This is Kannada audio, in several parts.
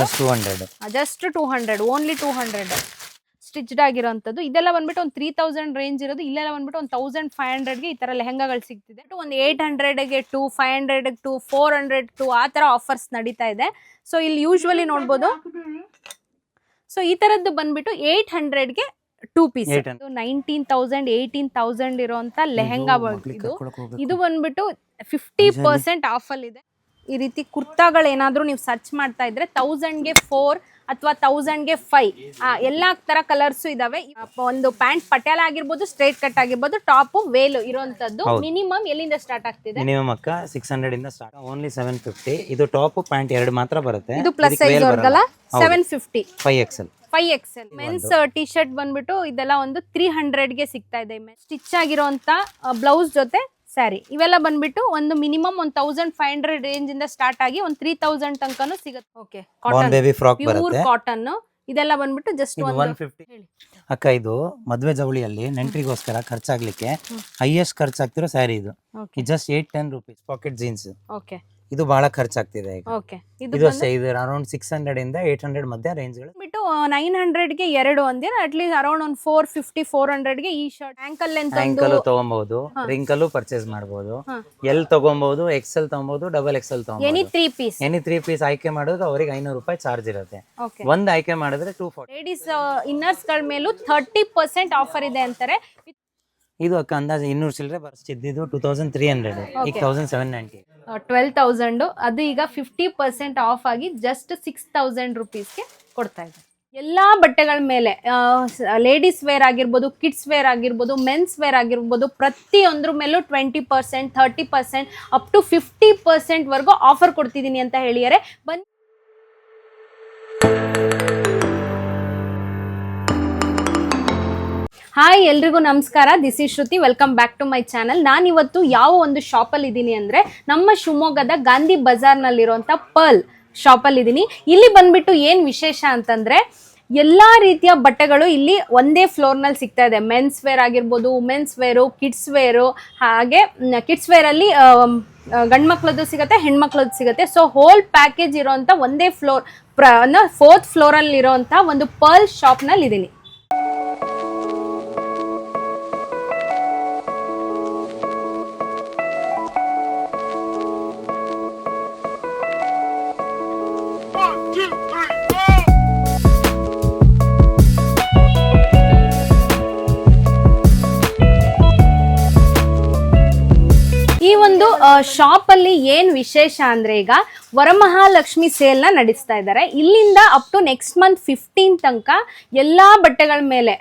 Just two hundred just two hundred only two hundred stitched ಆಗಿರೋಂಥದ್ದು. ಇದೆಲ್ಲ ಬಂದ್ಬಿಟ್ಟು ಒಂದು ತ್ರೀ ತೌಸಂಡ್ ರೇಂಜ್ ಇರೋದು. ಇಲ್ಲೆಲ್ಲ ಬಂದ್ಬಿಟ್ಟು ಒಂದು ತೌಸಂಡ್ ಫೈವ್ ಹಂಡ್ರೆಡ್ಗೆ ಈ ಥರ ಲೆಹಂಗಾಗಳು ಸಿಗ್ತಿದೆ. ಒಂದು eight ಹಂಡ್ರೆಡ್ಗೆ to five hundred to four hundred to ಆ ಥರ ಆಫರ್ಸ್ ನಡೀತಾ ಇದೆ. ಸೊ ಇಲ್ಲಿ ಯೂಶ್ವಲಿ ನೋಡ್ಬೋದು. ಸೊ ಈ ಥರದ್ದು ಬಂದ್ಬಿಟ್ಟು eight ಹಂಡ್ರೆಡ್ಗೆ two piece 800. Nineteen thousand eighteen thousand ಇರೋಂಥ ಲೆಹಂಗಾ ಇದು. ಇದು ಬಂದ್ಬಿಟ್ಟು ಫಿಫ್ಟಿ ಪರ್ಸೆಂಟ್ ಆಫಲ್ ಇದೆ. ಈ ರೀತಿ ಕುರ್ತಾಗಳೇನಾದರೂ ನೀವು ಸರ್ಚ್ ಮಾಡ್ತಾ ಇದ್ರೆ ತೌಸಂಡ್ಗೆ ಫೋರ್ ಅಥವಾ ತೌಸಂಡ್ಗೆ ಫೈವ್ ಎಲ್ಲ ತರ ಕಲರ್ಸ್ ಇದಾವೆ. ಒಂದು ಪ್ಯಾಂಟ್ ಪಟ್ಯಾಲ ಆಗಿರ್ಬೋದು ಸ್ಟ್ರೈಟ್ ಕಟ್ ಆಗಿರ್ಬೋದು ಟಾಪ್ ವೇಲ್ ಇರುವಂತದ್ದು ಮಿನಿಮಮ್ ಎಲ್ಲಿಂದ ಸ್ಟಾರ್ಟ್ ಆಗ್ತಿದೆ? ಮಿನಿಮಮ್ ಅಕ್ಕ ಸಿಕ್ಸ್ ಹಂಡ್ರೆಡ್ ಇಂದ ಸ್ಟಾರ್ಟ್ ಓನ್ಲಿ ಸೆವೆನ್ ಫಿಫ್ಟಿ ಇದು ಟಾಪ್ ಪ್ಯಾಂಟ್ ಎರಡು ಮಾತ್ರ ಬರುತ್ತೆ. ಇದು plus size ಅವ್ರಿಗಲ್ಲ seven fifty five XL five XL men's T shirt ಬಂದ್ಬಿಟ್ಟು ಇದೆಲ್ಲ ಒಂದು ತ್ರೀ ಹಂಡ್ರೆಡ್ಗೆ ಸಿಗ್ತಾ ಇದೆ. ಸ್ಟಿಚ್ ಆಗಿರುವಂತ ಬ್ಲೌಸ್ ಜೊತೆ ಸ್ಯಾರಿ. ಇವೆಲ್ಲ ಬಂದ್ಬಿಟ್ಟು ಒಂದು ಮಿನಿಮಮ್ ಒಂದು ತೌಸಂಡ್ ಫೈವ್ ಹಂಡ್ರೆಡ್ ರೇಂಜ್ ಇಂದ ಸ್ಟಾರ್ಟ್ ಆಗಿ ಒಂದು ತ್ರೀ ತೌಸಂಡ್ ತನಕನೂ ಸಿಗುತ್ತೆ. Okay cotton baby frock pure cotton ಇದೆಲ್ಲ ಬಂದ್ಬಿಟ್ಟು ಜಸ್ಟ್ ಒಂದು ಒನ್ ಫಿಫ್ಟಿ ಅಕ್ಕ ಇದು ಮದುವೆ ಜವಳಿಯಲ್ಲಿ ನೆಂಟ್ರಿಗೋಸ್ಕರ ಖರ್ಚಾಗ್ಲಿಕ್ಕೆ. ಹೈಯೆಸ್ಟ್ ಖರ್ಚಾಗ್ತಿರೋ ಸ್ಯಾರಿ ಇದು. Okay just eight ten rupees pocket jeans okay ಇದು ಬಹಳ ಖರ್ಚಾಗ್ತಿದೆ ಈಗ. ಓಕೆ ಇದು ಇದು ಅಷ್ಟೇ ಇದು ಅರೌಂಡ್ ಸಿಕ್ಸ್ ಹಂಡ್ರೆಡ್ ಇಂದ ಏಟ್ ಹಂಡ್ರೆಡ್ ಮಧ್ಯ ರೇಂಜ್ಗಳು ಬಿಟ್ಟು ನೈನ್ ಹಂಡ್ರೆಡ್ಗೆ ಎರಡು ಅಂದಿರ ಅಟ್ಲೀಸ್ಟ್ ಅರೌಂಡ್ ಒಂದು ಫೋರ್ ಫಿಫ್ಟಿ ಫೋರ್ ಹಂಡ್ರೆಡ್ಗೆ ಈ ಶರ್ಟ್ ಆಂಕಲ್ ಲೆಂತ್ ಆಂಕಲ್ ತಗೊಬಹುದು. ರಿಂಕಲ್ ಪರ್ಚೇಸ್ ಮಾಡಬಹುದು. ಎಲ್ ತಗೊಬಹುದು ಎಕ್ಸೆಲ್ ತಗೊಬಹುದು double XL any ತಗೊಬಹುದು three piece any three piece ಆಯ್ಕೆ ಮಾಡೋದು ಅವರಿಗೆ ಐನೂರು ರೂಪಾಯಿ ಚಾರ್ಜ್ ಇರುತ್ತೆ. ಒಂದ್ ಆಯ್ಕೆ ಮಾಡಿದ್ರೆ ಟೂ ಫೋರ್ ಲೇಡೀಸ್ ಇನ್ನರ್ಸ್ಗಳ ಮೇಲೂ ಥರ್ಟಿ ಪರ್ಸೆಂಟ್ ಆಫರ್ ಇದೆ ಅಂತಾರೆ. ಇದು ಅಕ್ಕ ಅಂದಾಜು ಇನ್ನೂರು ಚಿಲ್ಲರೆ ಬರ್ಸ್ತಿದ್ದು ಟೂ ತೌಸಂಡ್ ತ್ರೀ ಹಂಡ್ರೆಡ್ ಈಗ thousand seven ninety twelve thousand ಅದು ಈಗ ಫಿಫ್ಟಿ ಪರ್ಸೆಂಟ್ ಆಫ್ ಆಗಿ ಜಸ್ಟ್ ಸಿಕ್ಸ್ ತೌಸಂಡ್ ರುಪೀಸ್ಗೆ ಕೊಡ್ತಾ ಇದೆ. ಎಲ್ಲಾ ಬಟ್ಟೆಗಳ ಮೇಲೆ ಲೇಡೀಸ್ ವೇರ್ ಆಗಿರ್ಬೋದು ಕಿಡ್ಸ್ ವೇರ್ ಆಗಿರ್ಬೋದು ಮೆನ್ಸ್ ವೇರ್ ಆಗಿರ್ಬೋದು ಪ್ರತಿಯೊಂದ್ರ ಮೇಲೂ twenty percent thirty percent up to fifty percent ವರ್ಗೂ offer ಕೊಡ್ತಿದ್ದೀನಿ ಅಂತ ಹೇಳಿದರೆ ಬನ್ನಿ. ಹಾಯ್ ಎಲ್ರಿಗೂ ನಮಸ್ಕಾರ. This is Shruti welcome back to my channel ನಾನಿವತ್ತು ಯಾವ ಒಂದು ಶಾಪಲ್ಲಿ ಇದ್ದೀನಿ ಅಂದರೆ ನಮ್ಮ ಶಿವಮೊಗ್ಗದ ಗಾಂಧಿ ಬಜಾರ್ನಲ್ಲಿರುವಂಥ ಪರ್ಲ್ ಶಾಪಲ್ಲಿ ಇದ್ದೀನಿ. ಇಲ್ಲಿ ಬಂದ್ಬಿಟ್ಟು ಏನು ವಿಶೇಷ ಅಂತಂದರೆ ಎಲ್ಲ ರೀತಿಯ ಬಟ್ಟೆಗಳು ಇಲ್ಲಿ ಒಂದೇ ಫ್ಲೋರ್ನಲ್ಲಿ ಸಿಗ್ತಾ ಇದೆ. ಮೆನ್ಸ್ ವೇರ್ ಆಗಿರ್ಬೋದು ವುಮೆನ್ಸ್ ವೇರು ಕಿಡ್ಸ್ ವೇರು ಹಾಗೆ ಕಿಡ್ಸ್ ವೇರಲ್ಲಿ ಗಂಡು ಮಕ್ಳದ್ದು ಸಿಗುತ್ತೆ, ಹೆಣ್ಮಕ್ಳದ್ದು ಸಿಗುತ್ತೆ. ಸೊ ಹೋಲ್ ಪ್ಯಾಕೇಜ್ ಇರೋವಂಥ ಒಂದೇ ಫ್ಲೋರ್ ಪ್ರ ಫೋರ್ತ್ ಫ್ಲೋರಲ್ಲಿರೋವಂಥ ಒಂದು ಪರ್ಲ್ ಶಾಪ್ನಲ್ಲಿ ಇದ್ದೀನಿ. ಶಾಪ್ ಅಲ್ಲಿ ಏನ್ ವಿಶೇಷ ಅಂದ್ರೆ ಈಗ ವರಮಹಾಲಕ್ಷ್ಮಿ ಸೇಲ್ನ ನಡೆಸ್ತಾ ಇದ್ದಾರೆ. ಇಲ್ಲಿಂದ up to next month fifteen ತನಕ ಎಲ್ಲಾ ಬಟ್ಟೆಗಳ ಮೇಲೆ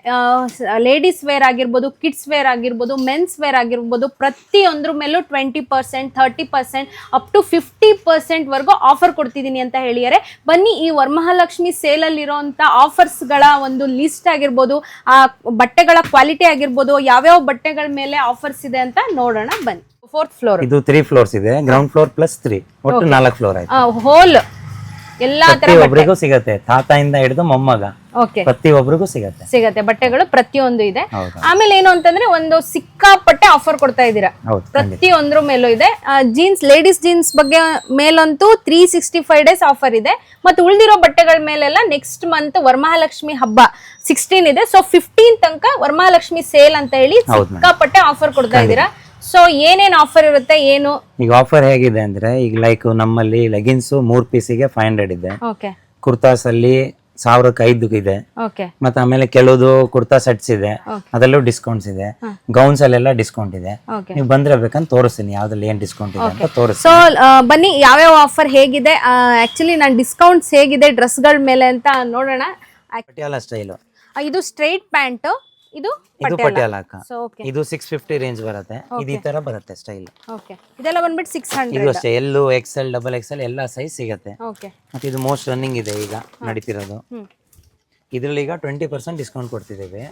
ಲೇಡೀಸ್ ವೇರ್ ಆಗಿರ್ಬೋದು ಕಿಡ್ಸ್ ವೇರ್ ಆಗಿರ್ಬೋದು ಮೆನ್ಸ್ ವೇರ್ ಆಗಿರ್ಬೋದು, ಪ್ರತಿಯೊಂದ್ರ ಮೇಲೂ twenty percent thirty percent up to fifty percent ವರ್ಗೂ offer ಕೊಡ್ತಿದ್ದೀನಿ ಅಂತ ಹೇಳಿದರೆ ಬನ್ನಿ ಈ ವರಮಹಾಲಕ್ಷ್ಮಿ ಆಫರ್ಸ್ಗಳ ಒಂದು ಲಿಸ್ಟ್ ಆಗಿರ್ಬೋದು, ಆ ಬಟ್ಟೆಗಳ ಕ್ವಾಲಿಟಿ ಆಗಿರ್ಬೋದು, ಯಾವ್ಯಾವ ಬಟ್ಟೆಗಳ ಮೇಲೆ ಆಫರ್ಸ್ ಇದೆ ಅಂತ ನೋಡೋಣ ಬನ್ನಿ. ಫೋರ್ತ್ ಫ್ಲೋರ್ ಇದು ತ್ರೀ ಫ್ಲೋರ್ಸ್ ಇದೆ. ಗ್ರೌಂಡ್ ಫ್ಲೋರ್ ಪ್ಲಸ್ ತ್ರೀ ಒಟ್ಟು ನಾಲ್ಕು ಫ್ಲೋರ್ ಆಯ್ತು. ಹೋಲ್ ಎಲ್ಲಾ ತರ ಪ್ರತಿ ಒಬ್ಬರಿಗೂ ಸಿಗತ್ತೆ. ತಾತಾಯಿಂದ ಹಿಡಿದು ಮೊಮ್ಮಗ. ಓಕೆ ಪ್ರತಿ ಒಬ್ಬರಿಗೂ ಸಿಗತ್ತೆ. ಸಿಗತ್ತೆ. ಬಟ್ಟೆಗಳು ಪ್ರತಿಯೊಂದು ಇದೆ. ಆಮೇಲೆ ಏನು ಅಂತಂದ್ರೆ ಒಂದು ಸಿಕ್ಕಾಪಟ್ಟೆ ಆಫರ್ ಕೊಡ್ತಾ ಇದ್ದೀರಾ. ಪ್ರತಿಯೊಂದ್ರ ಮೇಲೂ ಇದೆ. ಜೀನ್ಸ್ ಲೇಡೀಸ್ ಜೀನ್ಸ್ ಬಗ್ಗೆ ಮೇಲಂತೂ three sixty five days offer ಇದೆ. ಮತ್ತೆ ಉಳಿದಿರೋ ಬಟ್ಟೆಗಳ ಮೇಲೆಲ್ಲ ನೆಕ್ಸ್ಟ್ ಮಂತ್ ವರಮಹಾಲಕ್ಷ್ಮಿ ಹಬ್ಬ ಸಿಕ್ಸ್ಟೀನ್ ಇದೆ. ಸೊ ಫಿಫ್ಟೀನ್ ತನಕ ವರಮಹಾಲಕ್ಷ್ಮಿ ಸೇಲ್ ಅಂತ ಹೇಳಿ. ಸಿಕ್ಕಾಪಟ್ಟೆ ಆಫರ್ ಕೊಡ್ತಾ ಇದ್ದೀರಾ. ಸೊ ಏನೇನು ಆಫರ್ ಇರುತ್ತೆ ಏನು? ಈಗ ಆಫರ್ ಹೇಗಿದೆ ಅಂದ್ರೆ ಈಗ ಲೈಕ್ ನಮ್ಮಲ್ಲಿ ಲೆಗಿನ್ಸ್ ಮೂರ್ ಪೀಸಿಗೆ ಫೈವ್ ಹಂಡ್ರೆಡ್ ಇದೆ. ಓಕೆ ಕುರ್ತಾಸ್ ಅಲ್ಲಿ ಸಾವಿರಕ್ಕೆ ಐದು ಇದೆ. ಓಕೆ ಮತ್ತೆ ಆಮೇಲೆ ಕೆಲವುದು ಕುರ್ತಾ ಸೆಟ್ಸ್ ಇದೆ. ಅದರಲ್ಲೂ ಡಿಸ್ಕೌಂಟ್ಸ್ ಇದೆ. ಗೌನ್ಸ್ ಅಲ್ಲೆಲ್ಲ ಡಿಸ್ಕೌಂಟ್ ಇದೆ. ನೀವು ಬಂದ್ರೆ ಬೇಕಂತ ತೋರಿಸ್ತೀನಿ ಯಾವ್ದ್ರಲ್ಲಿ ಏನ್ ಡಿಸ್ಕೌಂಟ್ ಇದೆ ಅಂತ ತೋರಿಸ್ತೀನಿ. ಸೊ ಬನ್ನಿ ಯಾವ್ಯಾವ ಆಫರ್ ಹೇಗಿದೆ? ಆಕ್ಚುಲಿ ನಾನು ಡಿಸ್ಕೌಂಟ್ಸ್ ಹೇಗಿದೆ ಡ್ರೆಸ್ಗಳ ಮೇಲೆ ಅಂತ ನೋಡೋಣ. ಪಟಿಯಾಲ ಸ್ಟೈಲು ಇದು ಸ್ಟ್ರೈಟ್ ಪ್ಯಾಂಟ್ ಇದು ಇದು ಪಟಿಯಾಲ ಅಕ್ಕ ಸೊ ಓಕೆ ಇದು ಸಿಕ್ಸ್ ಫಿಫ್ಟಿ ರೇಂಜ್ ಬರುತ್ತೆ. ಇದು ಈ ತರ ಬರುತ್ತೆ ಸ್ಟೈಲ್ ಓಕೆ ಇದೆಲ್ಲ ಬಂದ್ಬಿಟ್ಟು ಸಿಕ್ಸ್ ಇದು ಹಂಡ್ರೆಡ್ ಅಷ್ಟೇ ಎಲ್ಲು ಎಲ್ ಡಬಲ್ ಎಕ್ಸ್ ಎಲ್ ಎಲ್ಲ ಸೈಜ್ ಸಿಗುತ್ತೆ. ಓಕೆ ಮತ್ತೆ ಇದು ಮೋಸ್ಟ್ ರನ್ನಿಂಗ್ ಇದೆ ಈಗ ನಡೀತಿರೋದು. ಹ್ಮ್. ಇದ್ರಲ್ಲಿ ಈಗ ಟ್ವೆಂಟಿ ಪರ್ಸೆಂಟ್ ಡಿಸ್ಕೌಂಟ್ ಕೊಡ್ತಿದ್ದೀವಿ.